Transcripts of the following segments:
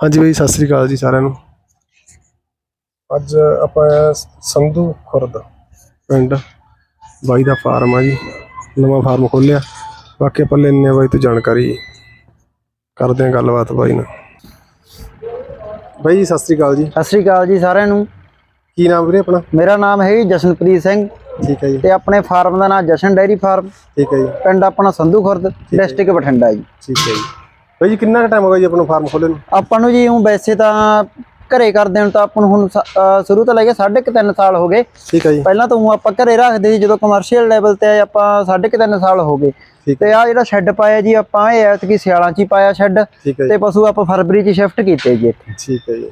ਹਾਂਜੀ ਬਾਈ ਸਤਿ ਸ੍ਰੀ ਅਕਾਲ ਜੀ ਸਾਰਿਆਂ ਨੂੰ। ਅੱਜ ਆਪਾਂ ਆਏ ਸੰਧੂ ਖੁਰਦ ਪਿੰਡ ਬਾਈ ਦਾ ਫਾਰਮ ਆ ਜੀ ਨਵਾਂ ਫਾਰਮ ਖੋਲਿਆ ਬਾਕੀ ਆਪਾਂ ਲੈਣੇ ਬਾਈ ਤੋਂ ਜਾਣਕਾਰੀ। ਕਰਦੇ ਆ ਗੱਲਬਾਤ ਬਾਈ ਨਾਲ। ਬਾਈ ਜੀ ਸਤਿ ਸ੍ਰੀ ਅਕਾਲ ਜੀ। ਸਤਿ ਸ੍ਰੀ ਅਕਾਲ ਜੀ ਸਾਰਿਆਂ ਨੂੰ। ਕੀ ਨਾਮ ਵੀਰੇ ਆਪਣਾ? ਮੇਰਾ ਨਾਮ ਹੈ ਜੀ ਜਸ਼ਨਪ੍ਰੀਤ ਸਿੰਘ। ਠੀਕ ਹੈ ਜੀ। ਤੇ ਆਪਣੇ ਫਾਰਮ ਦਾ ਨਾਮ ਜਸ਼ਨ ਡੈਰੀ ਫਾਰਮ। ਠੀਕ ਹੈ ਜੀ। ਪਿੰਡ ਆਪਣਾ ਸੰਧੂ ਖੁਰਦ ਡਿਸਟ੍ਰਿਕਟ ਬਠਿੰਡਾ ਜੀ। ਠੀਕ ਹੈ ਜੀ। ਬਾਈ ਜੀ ਕਿੰਨਾ ਕੁ ਟਾਈਮ ਹੋ ਗਿਆ ਜੀ ਆਪਾਂ ਨੂੰ ਫਾਰਮ ਖੋਲ੍ਹੇ ਨੂੰ? ਆਪਾਂ ਨੂੰ ਜੀ ਉਹ ਵੈਸੇ ਤਾਂ ਘਰੇ ਕਰਦੇ ਹਾਂ ਤਾਂ ਆਪਾਂ ਨੂੰ ਹੁਣ ਸ਼ੁਰੂ ਤੋਂ ਲੈ ਕੇ ਸਾਢੇ ਕੁ ਤਿੰਨ ਸਾਲ ਹੋ ਗਏ। ਠੀਕ ਹੈ ਜੀ। ਪਹਿਲਾਂ ਤਾਂ ਊਂ ਆਪਾਂ ਘਰੇ ਰੱਖਦੇ ਸੀ ਜਦੋਂ ਕਮਰਸ਼ੀਅਲ ਲੈਵਲ ਤੇ ਆਏ ਆਪਾਂ ਸਾਢੇ ਕੁ ਤਿੰਨ ਸਾਲ ਹੋ ਗਏ। ਤੇ ਆ ਜਿਹੜਾ ਸ਼ੈੱਡ ਪਾਇਆ ਜੀ ਆਪਾਂ ਇਹ ਐਤਕੀ ਸਿਆਲਾਂ 'ਚ ਹੀ ਪਾਇਆ ਸ਼ੈੱਡ ਤੇ ਪਸ਼ੂ ਆਪਾਂ ਫਰਵਰੀ 'ਚ ਸ਼ਿਫਟ ਕੀਤੇ ਜੀ ਇੱਥੇ। ਠੀਕ ਹੈ ਜੀ।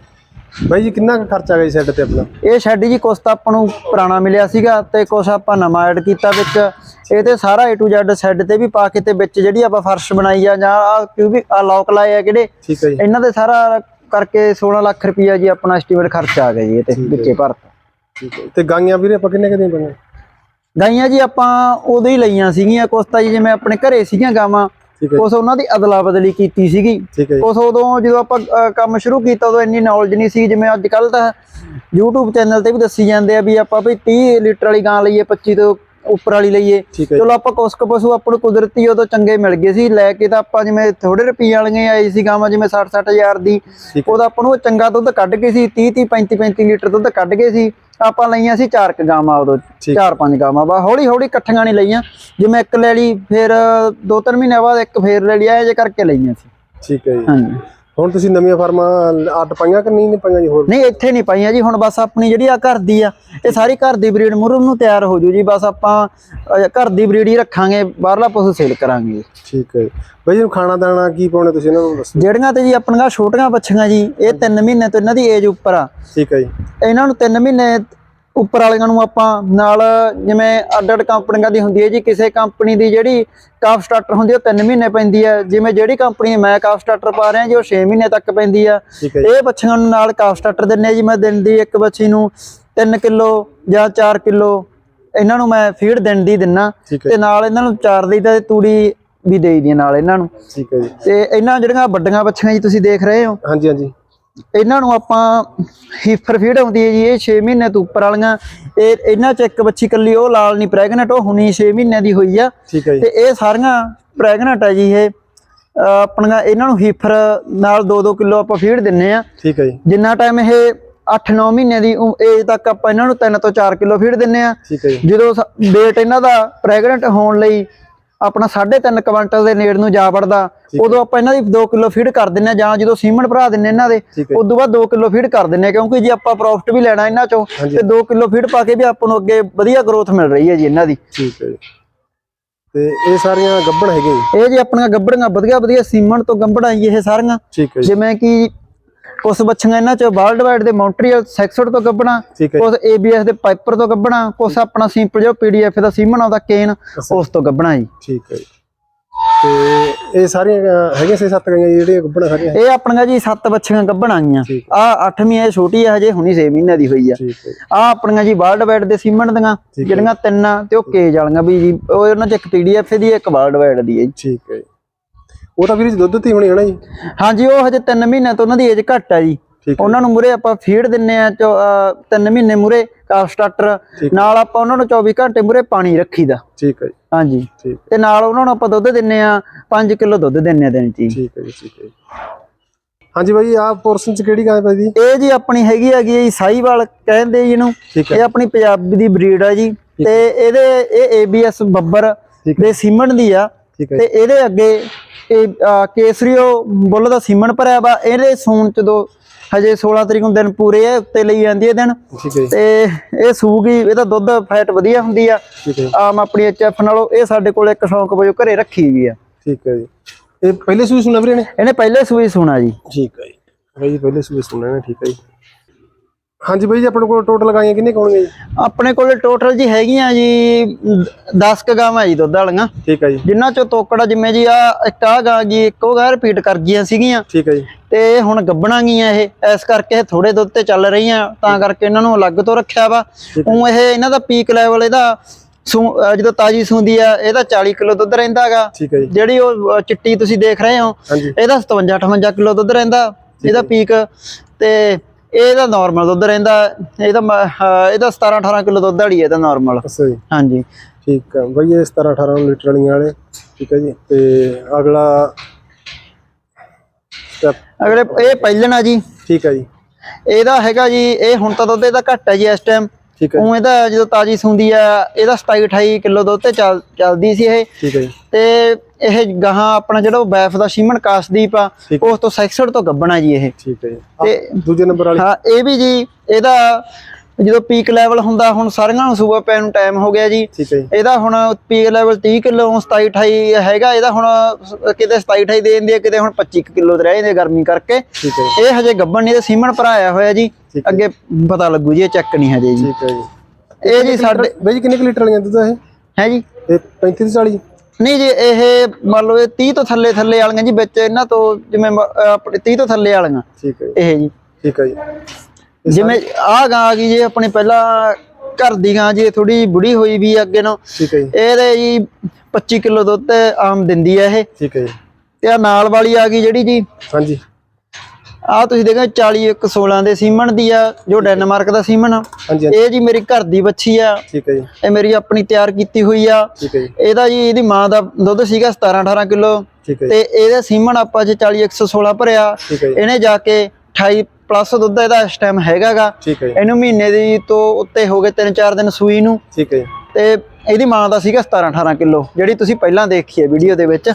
ਬਾਈ ਜੀ ਕਿੰਨਾ ਕੁ ਖਰਚਾ ਗਿਆ ਸੈੱਟ ਤੇ ਆਪਣਾ? ਇਹ ਸ਼ੈੱਡ ਜੀ ਕੁਛ ਤਾਂ ਆਪਾਂ ਨੂੰ ਪੁਰਾਣਾ ਮਿਲਿਆ ਸੀਗਾ ਤੇ ਕੁਛ ਆਪਾਂ ਨਵਾਂ ਐਡ ਕੀਤਾ ਵਿੱਚ। ਇਹ ਤੇ ਸਾਰਾ A to Z ਸ਼ੈੱਡ ਤੇ ਵੀ ਪਾ ਕੇ ਤੇ ਵਿੱਚ ਜਿਹੜੀ ਆਪਾਂ ਫਰਸ਼ ਬਣਾਈ ਆ ਜਾਂ ਆ ਵੀ ਆ ਲੋਕ ਲਾਏ ਆ ਕਿਹੜੇ ਠੀਕ ਹੈ ਜੀ। ਇਹਨਾਂ ਦੇ ਸਾਰਾ ਕਰਕੇ 16 ਲੱਖ ਰੁਪਈਆ ਜੀ ਆਪਣਾ ਐਸਟੀਮੇਟ ਖਰਚਾ ਆ ਗਿਆ ਜੀ ਇਹ ਤੇ ਵਿੱਚੇ ਭਰਤ। ਠੀਕ ਹੈ ਤੇ ਗਾਈਆਂ ਵੀਰੇ ਆਪਾਂ ਕਿੰਨੇ ਕਿੰਨੇ ਪਾਈਆਂ ਗਾਈਆਂ ਜੀ ਆਪਾਂ ਉਦੋਂ ਹੀ ਲਈਆਂ ਸੀਗੀਆਂ ਕੁਛ ਤਾਂ ਜੀ ਜਿਵੇਂ ਆਪਣੇ ਘਰੇ ਸੀਗੀਆਂ ਗਾਵਾਂ ਕੁਛ ਉਹਨਾਂ ਦੀ ਅਦਲਾ ਬਦਲੀ ਕੀਤੀ ਸੀਗੀ। ਕੁਛ ਉਦੋਂ ਜਦੋਂ ਆਪਾਂ ਕੰਮ ਸ਼ੁਰੂ ਕੀਤਾ ਉਦੋਂ ਇੰਨੀ ਨੌਲੇਜ ਨਹੀਂ ਸੀ ਜਿਵੇਂ ਅੱਜ ਕੱਲ ਤਾਂ YouTube ਚੈਨਲ ਤੇ ਵੀ ਦੱਸੀ ਜਾਂਦੇ ਆ ਵੀ ਆਪਾਂ ਵੀ 30 ਲੀਟਰ ਵਾਲੀ ਗਾਂ ਲਈਏ 25 ਤੋਂ ਉੱਪਰ ਵਾਲੀ ਲਈਏ। ਚਲੋ ਆਪਾਂ ਕੁਛ ਕੁ ਪਸ਼ੂ ਆਪਾਂ ਨੂੰ ਕੁਦਰਤੀ ਉਦੋਂ ਚੰਗੇ ਮਿਲ ਗਏ ਸੀ ਲੈ ਕੇ ਤਾਂ ਆਪਾਂ ਜਿਵੇਂ ਥੋੜੇ ਰੁਪਈਏ ਵਾਲੀਆਂ ਆਈ ਸੀ ਗਾਵਾਂ ਜਿਵੇਂ 60 60 ਹਜ਼ਾਰ ਦੀ। ਠੀਕ ਉਹਦਾ ਆਪਾਂ ਨੂੰ ਚੰਗਾ ਦੁੱਧ ਕੱਢ ਕੇ ਸੀ 30 30 35 35 ਲੀਟਰ ਦੁੱਧ ਕੱਢ ਕੇ ਸੀ। ਆਪਾਂ ਲਈਆਂ ਸੀ ਚਾਰ ਕੁ ਗਾਵਾਂ ਉਦੋਂ। ਚਾਰ ਪੰਜ ਗਾਵਾਂ। ਬਾ ਹੌਲੀ ਹੌਲੀ ਇਕੱਠੀਆਂ ਨਹੀਂ ਲਈਆਂ। ਜਿਵੇਂ ਇੱਕ ਲੈ ਲਈ ਫਿਰ ਦੋ ਤਿੰਨ ਮਹੀਨੇ ਬਾਅਦ ਇੱਕ ਫੇਰ ਲੈ ਲਈ ਇਹ ਜੇ ਕਰਕੇ ਲਈਆਂ ਸੀ। ਠੀਕ ਹੈ ਜੀ। ਹਾਂਜੀ। ਹੁਣ ਤੁਸੀਂ ਨਵੀਆਂ ਫਾਰਮਾਂ ਅੱਡ ਪਾਈਆਂ ਕਿ ਨਹੀਂ ਪਾਈਆਂ ਜੀ ਹੋਰ? ਨਹੀਂ ਇੱਥੇ ਨਹੀਂ ਪਾਈਆਂ ਜੀ ਹੁਣ ਬਸ ਆਪਣੀ ਜਿਹੜੀ ਆ ਘਰ ਦੀ ਆ ਇਹ ਸਾਰੀ ਘਰ ਦੀ ਬਰੀਡ ਮੁਰਮ ਨੂੰ ਤਿਆਰ ਹੋ ਜੂ ਜੀ ਬਸ ਆਪਾਂ ਘਰ ਦੀ ਬਰੀਡ ਹੀ ਰੱਖਾਂਗੇ ਬਾਹਰਲਾ ਪਸ਼ੂ ਸੇਲ ਕਰਾਂਗੇ। ਠੀਕ ਹੈ ਬਾਈ ਜੀ ਨੂੰ ਖਾਣਾ ਦਾਣਾ ਕੀ ਪਾਉਣੇ ਤੁਸੀਂ ਇਹਨਾਂ ਨੂੰ ਦੱਸੋ? ਜਿਹੜੀਆਂ ਤੇ ਜੀ ਆਪਣੀਆਂ ਛੋਟੀਆਂ ਬੱਚੀਆਂ ਜੀ ਇਹ 3 ਮਹੀਨੇ ਤੋਂ ਇਹਨਾਂ ਦੀ ਏਜ ਉੱਪਰ ਆ। ਠੀਕ ਹੈ ਜੀ। ਇਹਨਾਂ ਨੂੰ 3 ਮਹੀਨੇ ਉੱਪਰ ਵਾਲੀਆਂ ਨੂੰ ਆਪਾਂ ਨਾਲ ਜਿਵੇਂ ਅੱਡ ਅੱਡ ਕੰਪਨੀਆਂ ਦੀ ਹੁੰਦੀ ਹੈ ਜੀ ਕਿਸੇ ਕੰਪਨੀ ਦੀ ਜਿਹੜੀ ਕਾਫ ਸਟਾਰਟਰ ਹੁੰਦੀ ਹੈ ਉਹ 3 ਮਹੀਨੇ ਪੈਂਦੀ ਹੈ। ਜਿਵੇਂ ਜਿਹੜੀ ਕੰਪਨੀ ਮੈਂ ਕਾਫ ਸਟਾਰਟਰ ਪਾ ਰਿਹਾ ਜੀ ਉਹ 6 ਮਹੀਨੇ ਤੱਕ ਪੈਂਦੀ ਆ। ਇਹ ਬੱਚਿਆਂ ਨੂੰ ਨਾਲ ਕਾਫ ਸਟਾਰਟਰ ਦਿੰਨੇ ਜੀ ਮੈਂ ਦਿਨ ਦੀ ਇੱਕ ਬੱਚੀ ਨੂੰ 3 ਕਿਲੋ ਜਾਂ 4 ਕਿਲੋ। ਇਹਨਾਂ ਨੂੰ ਮੈਂ ਫੀਡ ਦਿਨ ਦੀ ਦਿੰਨਾ। ਤੇ ਨਾਲ ਇਹਨਾਂ ਨੂੰ ਚਾਰ ਦੀ ਤੇ ਤੂੜੀ ਵੀ ਦੇਈ ਦੀ ਨਾਲ ਇਹਨਾਂ ਨੂੰ। ਠੀਕ ਹੈ ਜੀ। ਤੇ ਇਹਨਾਂ ਜਿਹੜੀਆਂ ਵੱਡੀਆਂ ਬੱਚੀਆਂ ਜੀ ਤੁਸੀਂ ਦੇਖ ਰਹੇ ਹੋ। ਹਾਂਜੀ ਹਾਂਜੀ। ਇਹਨਾਂ ਨੂੰ ਆਪਾਂ ਹੀਫਰ ਫੀਡ ਆਉਂਦੀ ਹੈ ਜੀ ਇਹ 6 ਮਹੀਨੇ ਤੋਂ ਉੱਪਰ ਵਾਲੀਆਂ। ਇਹ ਇਹਨਾਂ ਚ ਇੱਕ ਬੱਚੀ ਕੱਲੀ ਉਹ ਲਾਲ ਨਹੀਂ ਪ੍ਰੈਗਨੈਂਟ ਉਹ ਹੁਣੀ 6 ਮਹੀਨਿਆਂ ਦੀ ਹੋਈ ਆ। ਹੈ ਤੇ ਇਹ ਸਾਰੀਆਂ ਪ੍ਰੈਗਨੈਂਟ ਆ ਜੀ ਇਹ। ਆਪਣੀਆਂ ਇਹਨਾਂ ਨੂੰ ਹੀਫਰ ਨਾਲ 2-2 ਕਿਲੋ ਆਪਾਂ ਫੀਡ ਦਿੰਨੇ ਆ। ਠੀਕ ਹੈ ਜੀ। ਜਿੰਨਾ ਟਾਈਮ ਇਹ 8-9 ਮਹੀਨੇ ਦੀ ਏਜ ਤੱਕ ਆਪਾਂ ਇਹਨਾਂ ਨੂੰ 3 ਤੋਂ 4 ਕਿਲੋ ਫੀਡ ਦਿੰਨੇ ਆ। ਠੀਕ ਹੈ ਜੀ। ਜਦੋਂ weight ਇਹਨਾਂ ਦਾ ਪ੍ਰੈਗਨੈਂਟ ਹੋਣ ਲਈ ਆਪਣਾ 3.5 ਕੁਇੰਟਲ ਦੇ ਨੇੜ ਨੂੰ ਜਾ ਵੜਦਾ ਉਦੋਂ ਆਪਾਂ ਇਹਨਾਂ ਦੀ 2 ਕਿਲੋ ਫੀਡ ਕਰ ਦਿੰਨੇ ਆ ਜਾਂ ਜਦੋਂ ਸੀਮਨ ਭਰਾ ਦਿੰਨੇ ਇਹਨਾਂ ਦੇ ਉਦੋਂ ਬਾਅਦ 2 ਕਿਲੋ ਫੀਡ ਕਰ ਦਿੰਨੇ ਆ ਕਿਉਂਕਿ ਜੀ ਆਪਾਂ ਪ੍ਰੋਫਿਟ ਵੀ ਲੈਣਾ ਇਹਨਾਂ ਚੋਂ। ਤੇ 2 ਕਿਲੋ ਫੀਡ ਪਾ ਕੇ ਵੀ ਆਪਾਂ ਨੂੰ ਅੱਗੇ ਵਧੀਆ ਗਰੋਥ ਮਿਲ ਰਹੀ ਹੈ ਜੀ ਇਹਨਾਂ ਦੀ। ਠੀਕ ਹੈ ਜੀ। ਤੇ ਇਹ ਸਾਰੀਆਂ ਗੱਬਣ ਹੈਗੇ ਇਹ ਜੀ ਆਪਣੀਆਂ ਗੱਬੜੀਆਂ ਵਧੀਆ ਵਧੀਆ ਸੀਮਨ ਤੋਂ ਗੱਬੜਾਂ ਇਹ ਸਾਰੀਆਂ। ਜਿਵੇਂ ਕਿ ਕੁਝ ਬੱਚੀਆਂ ਇਹਨਾਂ ਚ ਵਰਲਡ ਵਾਈਡ ਦੇ ਮੌਂਟਰੀਅਲ ਸੈਕਸਡ ਤੋਂ ਜੀ, ਕੁਝ ABS ਦੇ ਪਾਈਪਰ ਤੋਂ ਗੱਬਣਾ ਕੁਝ ਆਪਣਾ ਸਿੰਪਲ ਜੋ PDF ਦਾ ਸੀਮਨ ਆਉਂਦਾ ਕੇਨ ਉਸ ਤੋਂ ਗੱਬਣਾ ਜੀ। ਠੀਕ ਹੈ ਤੇ ਇਹ ਸਾਰੀਆਂ ਹੈਗੀਆਂ ਸੇ ਸੱਤ ਗਈਆਂ ਜਿਹੜੀਆਂ ਗੱਬਣ ਸਾਰੀਆਂ? ਇਹ ਆਪਣੀਆਂ ਜੀ ਸੱਤ ਬੱਚੀਆਂ ਗੱਬਣ ਆਈਆਂ ਠੀਕ ਆ 8ਵੀਂ ਇਹ ਛੋਟੀ ਹੈ ਹਜੇ ਹੁਣੀ 6 ਮਹੀਨਿਆਂ ਦੀ ਹੋਈ ਆ। ਆ ਆਪਣੀਆਂ ਜੀ ਵਰਲਡ ਵਾਈਡ ਦੇ ਸੀਮਨ ਦੀਆਂ। ਜਿਹੜੀਆਂ ਤਿੰਨ ਤੇ ਉਹ ਕੇਜ ਵਾਲੀਆਂ ਵੀ ਜੀ ਉਹ ਉਹਨਾਂ ਚ ਇੱਕ ਪੀਡੀਐਫ ਦੀ ਇੱਕ ਵਰਲਡ ਵਾਈਡ ਦੀ ਹੈ ਠੀਕ ਹੈ। ਉਹ ਤਾਂ ਵੀਰ ਜੀ ਦੁੱਧ ਤੇ ਹੀ ਹੋਣੀ ਹੈ ਨਾ ਜੀ? ਹਾਂਜੀ ਉਹ ਹਜੇ 3 ਮਹੀਨਿਆਂ ਤੋਂ ਉਹਨਾਂ ਦੀ ਏਜ ਘੱਟ ਆ ਜੀ। ਹੈ। ਉਹਨਾਂ ਨੂੰ ਮੁਰੇ ਆਪਾਂ ਫੀਡ ਦਿੰਨੇ ਆ 3 ਮਹੀਨੇ ਮੁਰੇ ਕਾਫ ਸਟਾਰਟਰ ਨਾਲ ਆਪਾਂ ਉਹਨਾਂ ਨੂੰ 24 ਘੰਟੇ ਮੁਰੇ ਪਾਣੀ ਰੱਖੀਦਾ। ਠੀਕ ਹੈ ਜੀ। ਹਾਂਜੀ। ਠੀਕ। ਤੇ ਨਾਲ ਉਹਨਾਂ ਨੂੰ ਆਪਾਂ ਦੁੱਧ ਦਿੰਨੇ ਆ 5 ਕਿਲੋ ਦੁੱਧ ਦਿੰਨੇ ਆ ਦਿਨ ਚ। ਠੀਕ ਹੈ ਜੀ ਠੀਕ ਹੈ। ਹਾਂਜੀ ਬਾਈ ਆਹ ਪੋਰਸ਼ਨ ਚ ਕਿਹੜੀ ਗਾਂ ਹੈ ਜੀ? ਇਹ ਜੀ ਆਪਣੀ ਹੈਗੀ ਹੈਗੀ ਜੀ ਸਾਈਵਾਲ ਕਹਿੰਦੇ ਜੀ ਇਹਨੂੰ। ਇਹ ਹੈ। ਆਪਣੀ ਪੰਜਾਬੀ ਦੀ ਬਰੀਡ ਆ ਜੀ। ਤੇ ਇਹਦੇ ਇਹ ABS ਬੱਬਰ ਦੇ ਸੀਮਨ ਦੀ ਆ। ਠੀਕ ਹੈ ਤੇ ਇਹਦੇ ਅੱਗੇ ਇਹ ਕੇਸਰੀਓ ਬੁੱਲ ਦਾ ਸੀਮਨ ਭਰਿਆ ਵਾ ਇਹਦੇ ਸੂਣ ਚ ਦੋ ਹਜੇ 16 ਤਰੀਕ ਨੂੰ ਦਿਨ ਪੂਰੇ ਆ ਉੱਤੇ ਲਈ ਜਾਂਦੀ ਹੈ ਦਿਨ। ਤੇ ਇਹ ਸੂਗੀ ਇਹਦਾ ਦੁੱਧ ਫੈਟ ਵਧੀਆ ਹੁੰਦੀ ਆ। ਆਮ ਆਪਣੀ ਐਚਐਫ ਨਾਲੋਂ ਇਹ ਸਾਡੇ ਕੋਲ ਇੱਕ ਸ਼ੌਂਕ ਵਜੋਂ ਘਰੇ ਰੱਖੀ ਵੀ ਆ। ਠੀਕ ਹੈ ਜੀ। ਇਹ ਪਹਿਲੇ ਸੂਈ ਸੁਣਾ ਵੀਰੇ ਨੇ? ਇਹਨੇ ਪਹਿਲੇ ਸੂਈ ਸੁਣਾ ਜੀ। ਠੀਕ ਹੈ ਜੀ। ਬਾਈ ਜੀ ਪਹਿਲੇ ਸੂਈ ਸੁਣਾ ਨੇ ਠੀਕ ਹੈ ਜੀ। ਹਾਂਜੀ ਬਾਈ ਜੀ ਆਪਣੇ ਕੋਲ ਟੋਟਲ ਗਾਈਆਂ ਕਿੰਨੇ ਹੋਣਗੀਆਂ ਜੀ? ਆਪਣੇ ਕੋਲ ਟੋਟਲ ਜੀ ਹੈਗੀਆਂ ਜੀ 10 ਕ ਗਾਵਾਂ ਜੀ ਦੁੱਧ ਵਾਲੀਆਂ। ਠੀਕ ਹੈ ਜੀ। ਜਿਨ੍ਹਾਂ ਚੋਂ ਤੋਕੜਾ ਜਿਵੇਂ ਜੀ ਆ ਇੱਕ ਆ ਗਾਂ ਜੀ ਇੱਕ ਉਹ ਗਾਂ ਰਿਪੀਟ ਕਰ ਗਈਆਂ ਸੀਗੀਆਂ। ਠੀਕ ਹੈ ਜੀ। ਤੇ ਹੁਣ ਗੱਬਣਾ ਗਈਆਂ ਇਹ। ਇਸ ਕਰਕੇ ਥੋੜੇ ਦੁੱਧ ਤੇ ਚੱਲ ਰਹੀਆਂ ਤਾਂ ਕਰਕੇ ਇਹਨਾਂ ਨੂੰ ਅਲੱਗ ਤੋਂ ਰੱਖਿਆ ਵਾ। ਉਹ ਇਹ ਇਹਨਾਂ ਦਾ ਪੀਕ ਲੈਵਲ ਇਹਦਾ ਜਦੋਂ ਤਾਜੀ ਸੂੰਦੀ ਆ ਇਹਦਾ 40 ਕਿਲੋ ਦੁੱਧ ਰਹਿੰਦਾਗਾ ਜਿਹੜੀ ਉਹ ਚਿੱਟੀ ਤੁਸੀਂ ਦੇਖ ਰਹੇ ਹੋ ਇਹਦਾ 57 58 ਕਿਲੋ ਦੁੱਧ ਰਹਿੰਦਾ। ਇਹਦਾ ਪੀਕ ਤੇ ਇਹਦਾ ਨਾਰਮਲ ਦੁੱਧ ਰਹਿੰਦਾ ਇਹਦਾ ਮ- ਅਹ, ਇਹਦਾ 17 18 ਕਿਲੋ ਦੁੱਧ ਵਾਲੀ ਹੈ ਇਹਦਾ ਨਾਰਮਲ ਅੱਛਾ ਜੀ। ਹਾਂਜੀ। ਠੀਕ ਹੈ ਬਈ ਇਹ 17 18 ਲੀਟਰ ਵਾਲੀਆਂ ਵਾਲੇ ਠੀਕ ਹੈ ਜੀ। ਤੇ ਅਗਲਾ ਅਗਲੇ ਇਹ ਪਹਿਲਣਾ ਜੀ। ਠੀਕ ਹੈ ਜੀ। ਇਹਦਾ ਹੈਗਾ ਜੀ ਇਹ ਹੁਣ ਤਾਂ ਦੁੱਧ ਇਹਦਾ ਘੱਟ ਹੈ ਜੀ ਇਸ ਟਾਈਮ ਠੀਕ ਹੈ ਉਹ ਇਹਦਾ ਜਦੋਂ ਤਾਜੀ ਸੂੰਦੀ ਆ ਇਹਦਾ 27 28 ਕਿਲੋ ਦੁੱਧ ਤੇ ਚੱਲ ਚੱਲਦੀ ਸੀ ਇਹ। ਠੀਕ ਹੈ ਜੀ। ਤੇ ਇਹ ਗਾਹਾਂ ਆਪਣਾ ਜਿਹੜਾ ਬੈਫ ਦਾ ਸ਼ੀਮਨ ਕਾਸਦੀਪ ਆ। ਉਸ ਤੋਂ 66 ਤੋਂ ਗੱਬਣਾ ਜੀ ਇਹ। ਠੀਕ ਹੈ ਜੀ। ਤੇ ਦੂਜੇ ਨੰਬਰ ਵਾਲੀ। ਹਾਂ ਇਹ ਵੀ ਜੀ ਇਹਦਾ ਜਦੋਂ ਪੀਕ ਲੈਵਲ ਹੁੰਦਾ ਹੁਣ ਸਾਰੀਆਂ ਨੂੰ ਸੂਬਾ ਪੈਣ ਨੂੰ ਟਾਈਮ ਹੋ ਗਿਆ ਜੀ। ਇਹਦਾ ਹੁਣ ਪੀਕ ਲੈਵਲ 30 ਕਿਲੋ 27 28 ਹੈਗਾ ਇਹਦਾ ਹੁਣ ਕਿਤੇ 27 28 ਦੇ ਦਿੰਦੀ ਹੈ ਕਿਤੇ ਹੁਣ 25 ਕਿਲੋ ਤੇ ਰਹਿ ਜਾਂਦੇ ਗਰਮੀ ਕਰਕੇ। ਇਹ ਹਜੇ ਗੱਬਣ ਨਹੀਂ ਤੇ ਸੀਮਨ ਭਰਾਇਆ ਹੋਇਆ ਜੀ। ਅੱਗੇ ਪਤਾ ਲੱਗੂ ਜੀ ਇਹ ਚੈੱਕ ਨਹੀਂ ਹਜੇ ਜੀ। ਠੀਕ ਹੈ ਜੀ। ਇਹ ਜੀ ਸਾਡੇ ਬਈ ਕਿੰਨੇ ਲੀਟਰ ਵਾਲੀਆਂ ਦੁੱਧ ਇਹ? ਹੈ ਜੀ। ਇਹ 35 40 ਨਹੀਂ ਜੀ ਇਹ ਮੰਨ ਲਓ ਇਹ 30 ਤੋਂ ਥੱਲੇ ਥੱਲੇ ਵਾਲੀਆਂ ਜੀ ਵਿੱਚ ਇਹਨਾਂ ਤੋਂ ਜਿਵੇਂ ਆਪਣੇ 30 ਤੋਂ ਥੱਲੇ ਵਾਲੀਆਂ। ਠੀਕ ਹੈ ਇਹ ਜੀ। ਠੀਕ ਹੈ ਜੀ। ਜਿਵੇਂ ਆਹ ਗਾਂ ਆ ਗਈ ਜੀ ਆਪਣੀ ਪਹਿਲਾਂ ਘਰ ਦੀ ਗਾਂ ਜੀ ਥੋੜੀ ਬੁੜੀ ਹੋਈ ਵੀ ਅੱਗੇ ਨੂੰ ਠੀਕ ਹੈ ਜੀ। ਇਹਦੇ ਜੀ 25 ਕਿਲੋ ਦੁੱਧ ਆਮ ਦਿੰਦੀ ਆ ਇਹ। ਠੀਕ ਹੈ ਜੀ। ਤੇ ਆ ਨਾਲ ਵਾਲੀ ਆ ਗਈ ਜਿਹੜੀ ਜੀ ਹਾਂਜੀ। ਆ ਤੁਸੀਂ ਦੇਖੋ 40 ਇੱਕ 16 ਦੇ ਸੀਮਨ ਦੀ ਆ ਜੋ ਡੈਨਮਾਰਕ ਦਾ ਸੀਮਨ ਆ। ਇਹ ਜੀ ਮੇਰੀ ਘਰ ਦੀ ਬੱਚੀ ਆ। ਠੀਕ ਹੈ ਜੀ। ਇਹ ਮੇਰੀ ਆਪਣੀ ਤਿਆਰ ਕੀਤੀ ਹੋਈ ਆ। ਠੀਕ ਹੈ ਜੀ। ਇਹਦਾ ਜੀ ਇਹਦੀ ਮਾਂ ਦਾ ਦੁੱਧ ਸੀਗਾ 17 18 ਕਿਲੋ। ਠੀਕ ਹੈ ਜੀ। ਤੇ ਇਹਦਾ ਸੀਮਨ ਆਪਾਂ ਜੇ 40 116 ਭਰਿਆ ਹੈ ਇਹਨੇ ਜਾ ਕੇ 28 ਪਲੱਸ ਦੁੱਧ ਇਹਦਾ ਇਸ ਟਾਈਮ ਹੈਗਾਗਾ। ਇਹਨੂੰ ਮਹੀਨੇ ਦੀ ਤੋਂ ਉੱਤੇ ਹੋ ਗਏ 3-4 ਦਿਨ ਸੂਈ ਨੂੰ। ਠੀਕ ਹੈ ਤੇ ਇਹਦੀ ਮਾਂ ਦਾ ਸੀਗਾ 17 18 ਕਿਲੋ ਜਿਹੜੀ ਤੁਸੀਂ ਪਹਿਲਾਂ ਦੇਖੀ ਹੈ ਵੀਡੀਓ ਦੇ ਵਿੱਚ।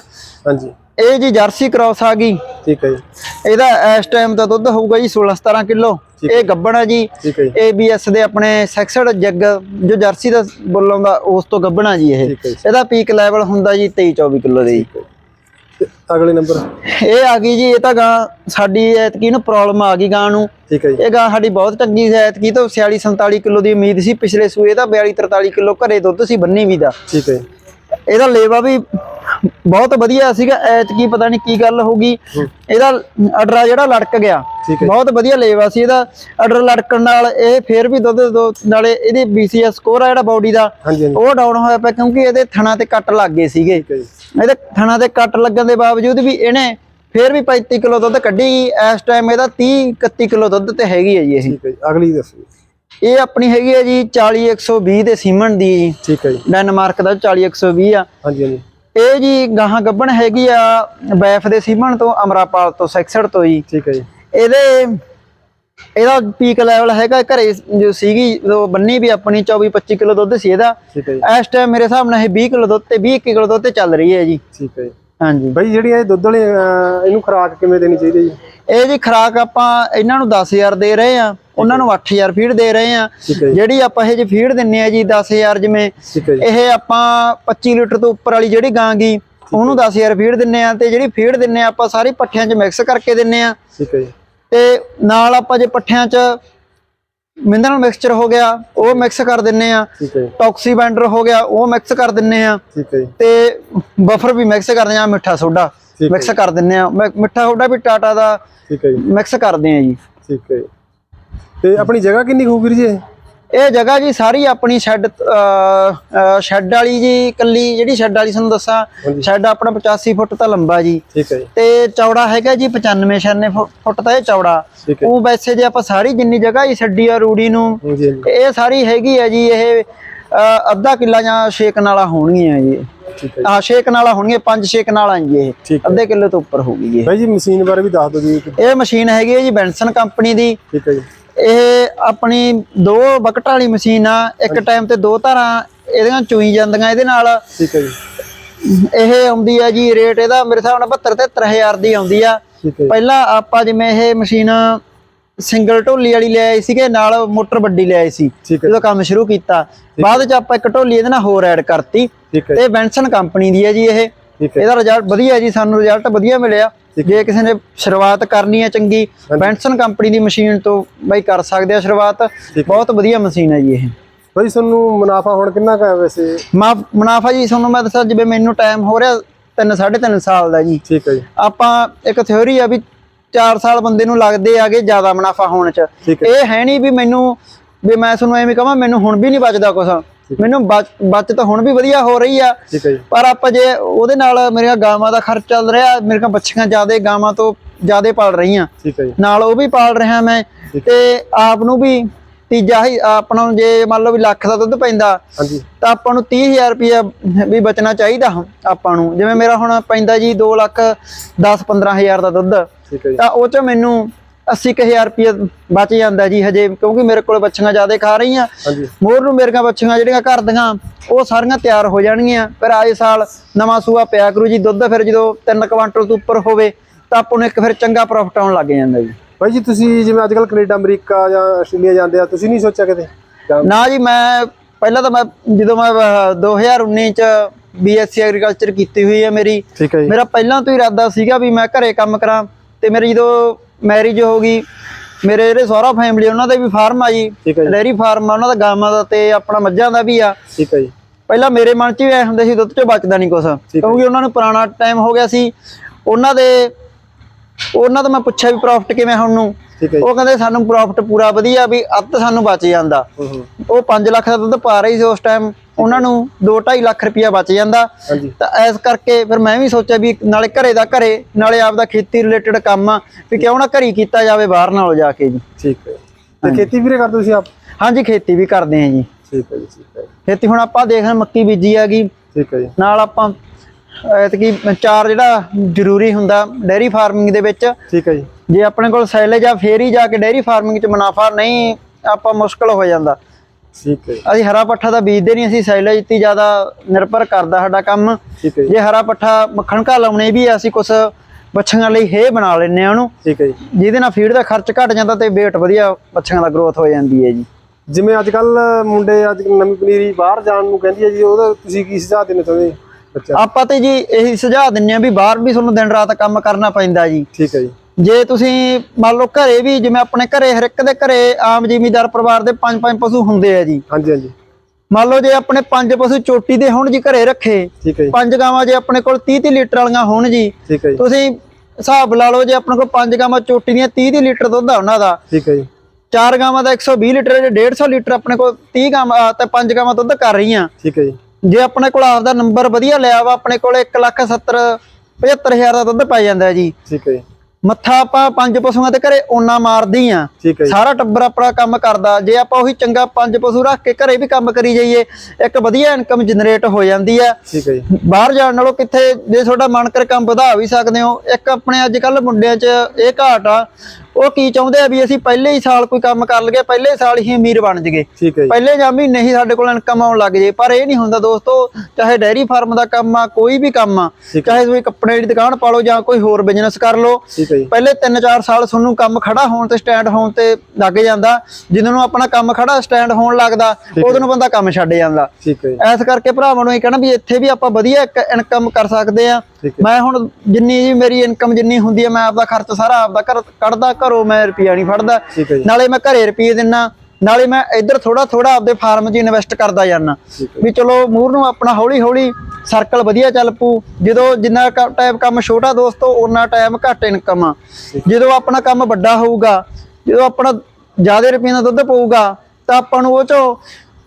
ਹਾਂਜੀ। ਇਹ ਜੀ ਜਰਸੀ ਕ੍ਰਾਸ ਆ ਗਈ। ਠੀਕ ਹੈ ਜੀ। ਇਹਦਾ ਇਸ ਟਾਈਮ ਦਾ ਦੁੱਧ ਹੋਊਗਾ ਜੀ 16 17 ਕਿਲੋ। ਇਹ ਗੱਬਣ ਹੈ ਜੀ। ਠੀਕ ਹੈ ਜੀ। ABS ਦੇ ਆਪਣੇ ਸੈਕਸਡ ਜੱਗ ਜੋ ਜਰਸੀ ਦਾ ਬੋਲਾਂ ਦਾ ਉਸ ਤੋਂ ਗੱਬਣਾ ਜੀ ਇਹ। ਇਹਦਾ ਪੀਕ ਲੈਵਲ ਹੁੰਦਾ ਜੀ 23 24 ਕਿਲੋ ਦੇ ਜੀ। ਅਗਲੇ ਨੰਬਰ? ਇਹ ਆ ਗਈ ਜੀ ਇਹ ਤਾਂ ਗਾਂ ਸਾਡੀ ਐਤਕੀ ਨੂੰ ਪ੍ਰੋਬਲਮ ਆ ਗਈ ਗਾਂ ਨੂੰ। ਠੀਕ ਹੈ ਜੀ। ਇਹ ਗਾਂ ਸਾਡੀ ਬਹੁਤ ਚੰਗੀ ਸੀ ਐਤਕੀ ਤਾਂ 46 47 ਕਿਲੋ ਦੀ ਉਮੀਦ ਸੀ। ਪਿਛਲੇ ਸੂਏ ਦਾ 42 43 ਕਿਲੋ ਘਰੇ ਦੁੱਧ ਸੀ ਬੰਨੀ ਵੀ ਦਾ। ਠੀਕ ਹੈ ਇਹਦਾ ਲੇਵਾ ਵੀ ਬਹੁਤ ਵਧੀਆ ਸੀਗਾ। ਐਤਕੀ ਪਤਾ ਨਹੀਂ ਕੀ ਗੱਲ ਹੋ ਗਈ। ਇਹਦਾ ਅਡਰਾ ਜਿਹੜਾ ਲੜਕ ਗਿਆ। ਬਹੁਤ ਵਧੀਆ ਲੇਵਾ ਸੀ ਇਹਦਾ। ਅਡਰ ਲੜਕਣ ਨਾਲ ਇਹ ਫੇਰ ਵੀ ਦੁੱਧ ਨਾਲੇ ਇਹਦੀ BCS ਸਕੋਰ ਆ ਜਿਹੜਾ ਬਾਡੀ ਦਾ ਉਹ ਡਾਊਨ ਹੋਇਆ ਪਿਆ ਕਿਉਂਕਿ ਇਹਦੇ ਥਣਾ ਤੇ ਕੱਟ ਲੱਗ ਗਏ ਸੀਗੇ। ਇਹਦੇ ਥਣਾ ਤੇ ਕੱਟ ਲੱਗਣ ਦੇ ਬਾਵਜੂਦ ਵੀ ਇਹਨੇ ਫੇਰ ਵੀ 35 ਕਿਲੋ ਦੁੱਧ ਕੱਢੀ। ਇਸ ਟਾਈਮ ਇਹਦਾ 30 31 ਕਿਲੋ ਦੁੱਧ ਤੇ ਹੈਗੀ ਹੈ ਜੀ ਇਹ। ਠੀਕ ਹੈ ਜੀ ਅਗਲੀ ਦੱਸੋ ਇਹ ਆਪਣੀ ਹੈਗੀ ਹੈ ਜੀ 40 120 ਦੇ ਸੀਮਨ ਦੀ। ਜੀ ਠੀਕ ਹੈ ਜੀ। ਡੈਨਮਾਰਕ ਦਾ 40 120 ਆ। ਹਾਂਜੀ ਹਾਂਜੀ। ਇਹ ਜੀ ਗਾਹਾਂ ਗੱਬਣ ਹੈਗੀ ਆ ਬੈਫ ਦੇ ਸੀਮਨ ਤੋਂ ਅਮਰਾਪਾਲ ਤੋਂ ਸੈਕਸੜ ਤੋਂ ਜੀ। ਠੀਕ ਹੈ ਜੀ। ਇਹਦੇ ਇਹਦਾ ਪੀਕ ਲੈਵਲ ਹੈਗਾ ਘਰੇ ਜੋ ਸੀਗੀ ਉਹ ਬੰਨੀ ਵੀ ਆਪਣੀ 24 25 ਕਿਲੋ ਦੁੱਧ ਸੀ ਇਹਦਾ। ਠੀਕ ਹੈ ਜੀ। ਇਸ ਟਾਈਮ ਮੇਰੇ ਹਿਸਾਬ ਨਾਲ ਇਹ 20 ਕਿਲੋ ਦੁੱਧ ਤੇ 20 ਕਿਲੋ ਦੁੱਧ ਤੇ ਚੱਲ ਰਹੀ ਹੈ ਜੀ। ਠੀਕ ਹੈ ਜੀ। ਹਾਂਜੀ। ਬਈ ਜਿਹੜੀਆਂ ਇਹ ਦੁੱਧ ਵਾਲੇ ਅਹ, ਇਹਨੂੰ ਖੁਰਾਕ ਕਿਵੇਂ ਦੇਣੀ ਚਾਹੀਦੀ ਹੈ ਜੀ? ਇਹ ਜੀ ਖਰਾਕ ਆਪਾਂ ਇਹਨਾਂ ਨੂੰ 10000 ਦੇ ਰਹੇ ਆ ਉਹਨਾਂ ਨੂੰ 8000 ਫੀਡ ਦੇ ਰਹੇ ਆ ਠੀਕ ਹੈ ਜੀ। ਜਿਹੜੀ ਆਪਾਂ ਇਹ ਜੀ ਫੀਡ ਦਿੰਨੇ ਆ ਜੀ 10000 ਜਿਵੇਂ ਠੀਕ ਹੈ ਜੀ। ਇਹ ਆਪਾਂ 25 ਲੀਟਰ ਤੋਂ ਉੱਪਰ ਵਾਲੀ ਜਿਹੜੀ ਗਾਂ ਗੀ ਉਹਨੂੰ 10000 ਫੀਡ ਦਿੰਨੇ ਆ ਤੇ ਜਿਹੜੀ ਫੀਡ ਦਿੰਨੇ ਆ ਆਪਾਂ ਸਾਰੀ ਪੱਠਿਆਂ 'ਚ ਮਿਕਸ ਕਰਕੇ ਦਿੰਨੇ ਆ। ਠੀਕ ਹੈ ਜੀ। ਤੇ ਨਾਲ ਆਪਾਂ ਜੇ ਪੱਠਿਆਂ 'ਚ ਮਿਨਰਲ ਮਿਕਸਚਰ ਹੋ ਗਿਆ ਉਹ ਮਿਕਸ ਕਰ ਦਿੰਨੇ ਆ। ਟੌਕਸੀ ਬੈਂਡਰ ਹੋ ਗਿਆ ਉਹ ਮਿਕਸ ਕਰ ਦਿੰਨੇ ਆ। ਤੇ ਬਫਰ ਵੀ ਮਿਕਸ ਕਰਦੇ ਆ ਮਿੱਠਾ ਸੋਡਾ ਮਿਕਸ ਕਰ ਦਿੰਨੇ ਆ। ਮਿ- ਮਿੱਠਾ ਸੋਡਾ ਵੀ ਟਾਟਾ ਦਾ ਠੀਕ ਹੈ ਜੀ। ਮਿਕਸ ਕਰਦੇ ਆ ਜੀ। ਠੀਕ ਹੈ ਤੇ ਆਪਣੀ ਜਗ੍ਹਾ ਕਿੰਨੀ ਹੋਊਗੀ ਜੀ ਇਹ? ਇਹ ਜਗ੍ਹਾ ਜੀ ਸਾਰੀ ਆਪਣੀ ਸ਼ੈੱਡ ਸ਼ੈੱਡ ਵਾਲੀ ਜੀ ਕੱਲੀ ਜਿਹੜੀ ਸ਼ੈੱਡ ਵਾਲੀ ਤੁਹਾਨੂੰ ਦੱਸਾਂ। ਸ਼ੈੱਡ ਆਪਣਾ 85 ਫੁੱਟ ਤਾਂ ਲੰਬਾ ਜੀ। ਠੀਕ ਹੈ ਜੀ। ਤੇ ਚੌੜਾ ਹੈਗਾ ਜੀ 95 96 ਫੁ- ਫੁੱਟ ਤਾਂ ਇਹ ਚੌੜਾ। ਉਹ ਵੈਸੇ ਜੇ ਆਪਾਂ ਸਾਰੀ ਜਿੰਨੀ ਜਗ੍ਹਾ ਹੀ ਛੱਡੀ ਆ ਰੂੜੀ ਨੂੰ ਇਹ ਸਾਰੀ ਹੈਗੀ ਆ ਜੀ ਇਹ ਅੱਧਾ ਕਿੱਲਾ ਜਾਂ ਛੇ ਕਨਾਲਾ ਹੋਣਗੀਆਂ ਜੀ। ਆ ਛੇ ਕਨਾਲਾ ਹੋਣਗੀਆਂ ਪੰਜ ਛੇ ਕਨਾਲਾਂ ਜੀ ਇਹ। ਅੱਧੇ ਕਿੱਲੇ ਤੋਂ ਉੱਪਰ ਹੋਊਗੀ ਜੀ ਬਾਈ ਜੀ ਮਸ਼ੀਨ ਬਾਰੇ ਵੀ ਦੱਸ ਦਿਓ ਜੀ। ਇਹ ਮਸ਼ੀਨ ਹੈਗੀ ਹੈ ਜੀ ਬੈਂਸਨ ਕੰਪਨੀ ਦੀ। ਠੀਕ ਹੈ ਜੀ। ਇਹ ਆਪਣੀ ਦੋ ਬਕਟਾਂ ਵਾਲੀ ਮਸ਼ੀਨ ਆ ਇੱਕ ਟਾਈਮ ਤੇ ਦੋ ਧਾਰਾਂ ਇਹਦੀਆਂ ਚੂਈ ਜਾਂਦੀਆਂ ਇਹਦੇ ਨਾਲ। ਠੀਕ ਹੈ ਜੀ। ਇਹ ਆਉਂਦੀ ਆ ਜੀ ਰੇਟ ਇਹਦਾ ਮੇਰੇ ਹਿਸਾਬ ਨਾਲ 72 73000 ਦੀ ਆਉਂਦੀ ਆ। ਪਹਿਲਾਂ ਆਪਾਂ ਜਿਵੇਂ ਇਹ ਮਸ਼ੀਨ ਸਿੰਗਲ ਢੋਲੀ ਵਾਲੀ ਲੈ ਆਏ ਸੀਗੇ ਨਾਲ ਮੋਟਰ ਵੱਡੀ ਲੈ ਆਏ ਸੀ ਜਦੋਂ ਕੰਮ ਸ਼ੁਰੂ ਕੀਤਾ। ਬਾਅਦ ਵਿੱਚ ਆਪਾਂ ਇੱਕ ਢੋਲੀ ਇਹਦੇ ਨਾਲ ਹੋਰ ਐਡ ਕਰਤੀ। ਠੀਕ ਹੈ ਤੇ ਬੈਂਸਨ ਕੰਪਨੀ ਦੀ ਹੈ ਜੀ ਇਹ। ਇਹਦਾ ਰਿਜ਼ਲਟ ਵਧੀਆ ਜੀ ਸਾਨੂੰ ਰਿਜ਼ਲਟ ਵਧੀਆ ਮਿਲਿਆ। ਜੇ ਕਿਸੇ ਨੇ ਸ਼ੁਰੂਆਤ ਕਰਨੀ ਹੈ ਚੰਗੀ ਬੈਂਸਨ ਕੰਪਨੀ ਦੀ ਮਸ਼ੀਨ ਤੋਂ ਬਈ ਕਰ ਸਕਦੇ ਆ ਸ਼ੁਰੂਆਤ। ਬਹੁਤ ਵਧੀਆ ਮਸ਼ੀਨ ਹੈ ਜੀ ਇਹ। ਬਾਈ ਤੁਹਾਨੂੰ ਮੁਨਾਫਾ ਹੁਣ ਕਿੰਨਾ ਕੁ ਵੈਸੇ? ਮੁਨਾਫਾ ਜੀ ਤੁਹਾਨੂੰ ਮੈਂ ਦੱਸਾਂ ਜਿਵੇਂ ਮੈਨੂੰ ਟਾਈਮ ਹੋ ਰਿਹਾ 3 3.5 ਸਾਲ ਦਾ ਜੀ। ਠੀਕ ਹੈ ਜੀ। ਆਪਾਂ ਇੱਕ ਥਿਉਰੀ ਆ ਵੀ 4 ਸਾਲ ਬੰਦੇ ਨੂੰ ਲੱਗਦੇ ਆਗੇ ਜ਼ਿਆਦਾ ਮੁਨਾਫਾ ਹੋਣ ਚ। ਇਹ ਹੈ ਨਹੀਂ ਵੀ ਮੈਨੂੰ ਵੀ ਮੈਂ ਤੁਹਾਨੂੰ ਐਵੇਂ ਕਹਾਂ ਮੈਨੂੰ ਹੁਣ ਵੀ ਨਹੀਂ ਬਚਦਾ ਕੁਛ। ਮੈਨੂੰ ਬਚ- ਬਚਤ ਹੁਣ ਵੀ ਵਧੀਆ ਹੋ ਰਹੀ ਆ। ਪਰ ਆਪਾਂ ਜੇ ਉਹਦੇ ਨਾਲ ਮੇਰੀਆਂ ਗਾਵਾਂ ਦਾ ਖਰਚ ਚੱਲ ਰਿਹਾ ਮੇਰੀਆਂ ਬੱਚੀਆਂ ਜ਼ਿਆਦੇ ਗਾਵਾਂ ਤੋਂ ਜ਼ਿਆਦੇ ਪਾਲ ਰਹੀਆਂ। ਨਾਲ ਉਹ ਵੀ ਪਾਲ ਰਿਹਾ ਮੈਂ। ਤੇ ਆਪ ਨੂੰ ਵੀ ਤੀਜਾ ਹੀ ਆਪਣਾ ਨੂੰ ਜੇ ਮੰਨ ਲਓ ਵੀ ਲੱਖ ਦਾ ਦੁੱਧ ਪੈਂਦਾ ਤਾਂ ਆਪਾਂ ਨੂੰ 30000 ਰੁਪਇਆ ਵੀ ਬਚਣਾ ਚਾਹੀਦਾ ਆਪਾਂ ਨੂੰ। ਜਿਵੇਂ ਮੇਰਾ ਹੁਣ ਪੈਂਦਾ ਜੀ 2 ਲੱਖ 10 15000 ਦਾ ਦੁੱਧ ਤਾਂ ਉਹ ਚ ਮੈਨੂੰ 80000 ਰੁਪਇਆ ਬਚ ਜਾਂਦਾ ਜੀ ਹਜੇ ਕਿਉਂਕਿ ਮੇਰੇ ਕੋਲ ਬੱਚੀਆਂ ਜ਼ਿਆਦਾ ਖਾ ਰਹੀਆਂ। ਮੋਰ ਨੂੰ ਮੇਰੀਆਂ ਬੱਚੀਆਂ ਜਿਹੜੀਆਂ ਘਰ ਦੀਆਂ ਉਹ ਸਾਰੀਆਂ ਤਿਆਰ ਹੋ ਜਾਣਗੀਆਂ। ਫਿਰ ਆਏ ਸਾਲ ਨਵਾਂ ਸੂਆ ਪਿਆ ਕਰੂ ਜੀ ਦੁੱਧ ਫਿਰ ਜਦੋਂ 3 ਕੁਆਂਟਲ ਤੋਂ ਉੱਪਰ ਹੋਵੇ ਤਾਂ ਆਪਾਂ ਨੂੰ ਇੱਕ ਫਿਰ ਚੰਗਾ ਪ੍ਰੋਫਿਟ ਆਉਣ ਲੱਗ ਜਾਂਦਾ ਜੀ। ਭਾਈ ਜੀ ਤੁਸੀਂ ਜਿਵੇਂ ਅੱਜ ਕੱਲ ਕੈਨੇਡਾ ਅਮਰੀਕਾ ਜਾਂ ਆਸਟ੍ਰੇਲੀਆ ਜਾਂਦੇ ਆ ਤੁਸੀਂ ਨਹੀਂ ਸੋਚਿਆ ਕਿਤੇ ਨਾ ਜੀ ਮੈਂ ਪਹਿਲਾਂ ਤਾਂ ਮੈਂ ਜਦੋਂ ਮੈਂ ਅਹ, 2019 ਚ ਬੀਐਸਸੀ ਐਗਰੀਕਲਚਰ ਕੀਤੀ ਹੋਈ ਹੈ ਮੇਰੀ ਮੇਰਾ ਪਹਿਲਾਂ ਤੋਂ ਹੀ ਇਰਾਦਾ ਸੀਗਾ ਵੀ ਮੈਂ ਘਰੇ ਕੰਮ ਕਰਾਂ ਤੇ ਮੇਰੀ ਜਦੋਂ ਮੈਰਿਜ ਹੋ ਗਈ। ਮੇਰੇ ਜਿਹੜੇ ਸਹੁਰਾ ਫੈਮਿਲੀ ਉਹਨਾਂ ਦਾ ਵੀ ਫਾਰਮ ਆ ਜੀ। ਠੀਕ ਹੈ ਜੀ। ਡੈਰੀ ਫਾਰਮ ਆ ਉਹਨਾਂ ਦਾ ਗਾਵਾਂ ਦਾ ਤੇ ਆਪਣਾ ਮੱਝਾਂ ਦਾ ਵੀ ਆ। ਠੀਕ ਹੈ ਜੀ। ਪਹਿਲਾਂ ਮੇਰੇ ਮਨ 'ਚ ਵੀ ਐ ਹੁੰਦੇ ਸੀ ਦੁੱਧ 'ਚੋਂ ਬਚਦਾ ਨਹੀਂ ਕੁਛ। ਕਿਉਂਕਿ ਉਹਨਾਂ ਨੂੰ ਪੁਰਾਣਾ ਟਾਈਮ ਹੋ ਗਿਆ ਸੀ। ਉਹਨਾਂ ਦੇ ਉਹਨਾਂ ਤੋਂ ਮੈਂ ਪੁੱਛਿਆ ਵੀ ਪ੍ਰੋਫਿਟ ਕਿਵੇਂ ਹੁਣ ਨੂੰ ਠੀਕ ਹੈ ਜੀ। ਉਹ ਕਹਿੰਦੇ ਸਾਨੂੰ ਪ੍ਰੋਫਿਟ ਪੂਰਾ ਵਧੀਆ ਵੀ ਅੱਧ ਸਾਨੂੰ ਬਚ ਜਾਂਦਾ। ਹੂੰ ਹੂੰ। ਉਹ 5 ਲੱਖ ਦਾ ਦੁੱਧ ਪਾ ਰਹੀ ਸੀ ਉਸ ਟਾਈਮ ਉਹਨਾਂ ਨੂੰ 2.5 ਲੱਖ ਰੁਪਇਆ ਬਚ ਜਾਂਦਾ। ਤਾਂ ਐਸ ਕਰਕੇ ਫਿਰ ਮੈਂ ਵੀ ਸੋਚਿਆ ਵੀ ਨਾਲੇ ਘਰੇ ਦਾ ਘਰੇ ਨਾਲੇ ਆਪਦਾ ਖੇਤੀ ਰਿਲੇਟਡ ਕੰਮ ਆ ਵੀ ਕਿਉਂ ਨਾ ਘਰੀ ਕੀਤਾ ਜਾਵੇ ਬਾਹਰ ਨਾਲੋਂ ਜਾ ਕੇ ਜੀ। ਠੀਕ ਹੈ। ਤੇ ਖੇਤੀ ਵੀਰੇ ਕਰਦੇ ਤੁਸੀਂ ਆਪ? ਹਾਂਜੀ ਖੇਤੀ ਵੀ ਕਰਦੇ ਆ ਜੀ। ਠੀਕ ਹੈ ਜੀ ਠੀਕ ਹੈ। ਖੇਤੀ ਹੁਣ ਆਪਾਂ ਦੇਖਣ ਮੱਕੀ ਬੀਜੀ ਹੈਗੀ ਠੀਕ ਹੈ ਜੀ। ਨਾਲ ਆਪਾਂ ਐਤਕੀ ਚਾਰ ਜਿਹੜਾ ਜ਼ਰੂਰੀ ਹੁੰਦਾ ਡੇਅਰੀ ਫਾਰਮਿੰਗ ਦੇ ਵਿੱਚ। ਠੀਕ ਹੈ ਜੀ। ਜੇ ਆਪਣੇ ਕੋਲ ਸਾਈਲੇਜ ਆ ਫੇਰ ਹੀ ਜਾ ਕੇ ਡੇਅਰੀ ਫਾਰਮਿੰਗ 'ਚ ਮੁਨਾਫਾ ਨਹੀਂ ਆਪਾਂ ਮੁਸ਼ਕਲ ਹੋ ਜਾਂਦਾ। ਠੀਕ ਹੈ ਅਸੀਂ ਹਰਾ ਪੱਠਾ ਤਾਂ ਬੀਜਦੇ ਨਹੀਂ ਅਸੀਂ ਸਾਈਲੇਜ ਤੇ ਜ਼ਿਆਦਾ ਨਿਰਭਰ ਕਰਦਾ ਸਾਡਾ ਕੰਮ। ਠੀਕ ਹੈ ਜੀ। ਹਰਾ ਪੱਠਾ ਮੱਖਣ ਘਾ ਲਾਉਣੇ ਵੀ ਅਸੀਂ ਕੁਛ ਬੱਚਿਆਂ ਲਈ ਹੇ ਬਣਾ ਲੈਨੇ ਆ ਉਹਨੂੰ। ਠੀਕ ਹੈ ਜੀ। ਜਿਹਦੇ ਨਾਲ ਫੀਡ ਦਾ ਖਰਚ ਘਟ ਜਾਂਦਾ ਤੇ weight ਵਧੀਆ ਬੱਚਿਆਂ ਦਾ ਗਰੋਥ ਹੋ ਜਾਂਦੀ ਹੈ ਜੀ। ਜਿਵੇਂ ਅੱਜ ਕੱਲ ਮੁੰਡੇ ਅੱਜ ਨਵੀਂ ਪਨੀਰੀ ਬਾਹਰ ਜਾਣ ਨੂੰ ਕਹਿੰਦੀ ਹੈ ਜੀ ਉਹਦਾ ਤੁਸੀਂ ਕੀ ਸੁਝਾਅ ਦੇਣਾ ਚਾਹੁੰਦੇ ਬੱਚਾ ਆਪਾਂ ਤੇ ਜੀ ਇਹੀ ਸੁਝਾਅ ਦਿੰਨੇ ਆ ਵੀ ਬਾਹਰ ਵੀ ਤੁਹਾਨੂੰ ਦਿਨ ਰਾਤ ਕੰਮ ਕਰਨਾ ਪੈਂਦਾ ਜੀ। ਠੀਕ ਹੈ ਜੀ। ਜੇ ਤੁਸੀਂ ਮੰਨ ਲਓ ਘਰੇ ਵੀ ਜਿਵੇਂ ਆਪਣੇ ਘਰੇ ਹਰ ਇੱਕ ਦੇ ਘਰੇ ਆਮ ਜ਼ਿਮੀਦਾਰ ਪਰਿਵਾਰ ਦੇ ਪੰਜ ਪੰਜ ਪਸ਼ੂ ਹੁੰਦੇ ਆ ਜੀ। ਹਾਂਜੀ ਹਾਂਜੀ। ਮੰਨ ਲਓ ਜੇ ਆਪਣੇ ਪੰਜ ਪਸ਼ੂ ਚੋਟੀ ਦੇ ਹੋਣ ਜੀ ਘਰੇ ਰੱਖੇ ਠੀਕ ਹੈ ਜੀ। ਪੰਜ ਗਾਵਾਂ ਜੇ ਆਪਣੇ ਕੋਲ 30 30 ਲੀਟਰ ਵਾਲੀਆਂ ਹੋਣ ਜੀ ਠੀਕ ਹੈ ਜੀ। ਤੁਸੀਂ ਹਿਸਾਬ ਲਾ ਲਓ ਜੇ ਆਪਣੇ ਕੋਲ ਪੰਜ ਗਾਵਾਂ ਚੋਟੀ ਦੀਆਂ 30 30 ਲੀਟਰ ਦੁੱਧ ਆ ਉਹਨਾਂ ਦਾ ਠੀਕ ਹੈ ਜੀ। ਚਾਰ ਗਾਵਾਂ ਦਾ 120 ਲੀਟਰ ਜੇ 150 ਲੀਟਰ ਆਪਣੇ ਕੋਲ 30 ਗਾਵਾਂ ਤੇ ਪੰਜ ਗਾਵਾਂ ਦੁੱਧ ਕਰ ਰਹੀਆਂ। ਠੀਕ ਹੈ ਜੀ। ਜੇ ਆਪਣੇ ਕੋਲ ਆਪਦਾ ਨੰਬਰ ਵਧੀਆ ਲਿਆ ਵਾ ਆਪਣੇ ਕੋਲ 1 ਲੱਖ 70 75000 ਦਾ ਦੁੱਧ ਪੈ ਜਾਂਦਾ ਜੀ। ਠੀਕ ਹੈ ਜੀ। ਮੱਥਾ ਆਪਾਂ ਪੰਜ ਪਸ਼ੂਆਂ ਦੇ ਘਰੇ ਓਨਾ ਮਾਰਦੇ ਆ ਸਾਰਾ ਟੱਬਰ ਆਪਣਾ ਕੰਮ ਕਰਦਾ। ਜੇ ਆਪਾਂ ਉਹੀ ਚੰਗਾ ਪੰਜ ਪਸ਼ੂ ਰੱਖ ਕੇ ਘਰੇ ਵੀ ਕੰਮ ਕਰੀ ਜਾਈਏ ਇੱਕ ਵਧੀਆ ਇਨਕਮ ਜਨਰੇਟ ਹੋ ਜਾਂਦੀ ਆ ਬਾਹਰ ਜਾਣ ਨਾਲੋਂ ਕਿੱਥੇ ਜੇ ਤੁਹਾਡਾ ਮਨ ਕਰ ਕੰਮ ਵਧਾ ਵੀ ਸਕਦੇ ਹੋ। ਇੱਕ ਆਪਣੇ ਅੱਜ ਕੱਲ ਮੁੰਡਿਆਂ 'ਚ ਇਹ ਘਾਟ ਆ ਉਹ ਕੀ ਚਾਹੁੰਦੇ ਆ ਵੀ ਅਸੀਂ ਪਹਿਲੇ ਹੀ ਸਾਲ ਕੋਈ ਕੰਮ ਕਰ ਲਈਏ ਪਹਿਲੇ ਸਾਲ ਹੀ ਅਮੀਰ ਬਣ ਜਗੇ ਪਹਿਲੇ ਜਾਂ ਮਹੀਨੇ ਹੀ ਸਾਡੇ ਕੋਲ ਇਨਕਮ ਆਉਣ ਲੱਗ ਜੇ ਪਰ ਇਹ ਨਹੀਂ ਹੁੰਦਾ ਦੋਸਤੋ ਚਾਹੇ ਡੈਰੀ ਫਾਰਮ ਦਾ ਕੰਮ ਆ ਕੋਈ ਵੀ ਕੰਮ ਆ ਚਾਹੇ ਤੁਸੀਂ ਕੱਪੜੇ ਦੀ ਦੁਕਾਨ ਪਾ ਲਓ ਜਾਂ ਕੋਈ ਹੋਰ ਬਿਜ਼ਨਸ ਕਰ ਲਓ ਪਹਿਲੇ 3-4 ਸਾਲ ਤੁਹਾਨੂੰ ਕੰਮ ਖੜਾ ਹੋਣ ਤੇ ਸਟੈਂਡ ਹੋਣ ਤੇ ਲੱਗ ਜਾਂਦਾ ਜਦੋਂ ਨੂੰ ਆਪਣਾ ਕੰਮ ਖੜਾ ਸਟੈਂਡ ਹੋਣ ਲੱਗਦਾ ਉਦੋਂ ਨੂੰ ਬੰਦਾ ਕੰਮ ਛੱਡ ਜਾਂਦਾ। ਐਸ ਕਰਕੇ ਭਰਾਵਾਂ ਨੂੰ ਇਹ ਕਹਿਣਾ ਵੀ ਇੱਥੇ ਵੀ ਆਪਾਂ ਵਧੀਆ ਇਨਕਮ ਕਰ ਸਕਦੇ ਆ ਮੈਂ ਹੁਣ ਜਿੰਨੀ ਜੀ ਮੇਰੀ ਇਨਕਮ ਜਿੰਨੀ ਹੁੰਦੀ ਹੈ ਮੈਂ ਆਪਦਾ ਖਰਚ ਸਾਰਾ ਆਪਦਾ ਘਰ ਕੱਢਦਾ ਘਰੋਂ ਮੈਂ ਰੁਪਿਆ ਨਹੀਂ ਫੜਦਾ। ਨਾਲੇ ਮੈਂ ਘਰੇ ਰੁਪਏ ਦਿੰਨਾ ਨਾਲੇ ਮੈਂ ਇੱਧਰ ਥੋੜਾ ਥੋੜਾ ਆਪਦੇ ਫਾਰਮ 'ਚ ਇਨਵੈਸਟ ਕਰਦਾ ਜਾਂਦਾ। ਵੀ ਚਲੋ ਮੂਰ ਨੂੰ ਆਪਣਾ ਹੌਲੀ ਹੌਲੀ ਸਰਕਲ ਵਧੀਆ ਚੱਲ ਪੂ ਜਦੋਂ ਜਿੰਨਾ ਟਾਈਮ ਕੰਮ ਛੋਟਾ ਦੋਸਤੋ ਉਹਨਾਂ ਟਾਈਮ ਘੱਟ ਇਨਕਮ ਆ। ਜਦੋਂ ਆਪਣਾ ਕੰਮ ਵੱਡਾ ਹੋਊਗਾ ਜਦੋਂ ਆਪਣਾ ਜ਼ਿਆਦਾ ਰੁਪਏ ਦਾ ਦੁੱਧ ਪਊਗਾ ਤਾਂ ਆਪਾਂ ਨੂੰ ਉਹ ਚੋਂ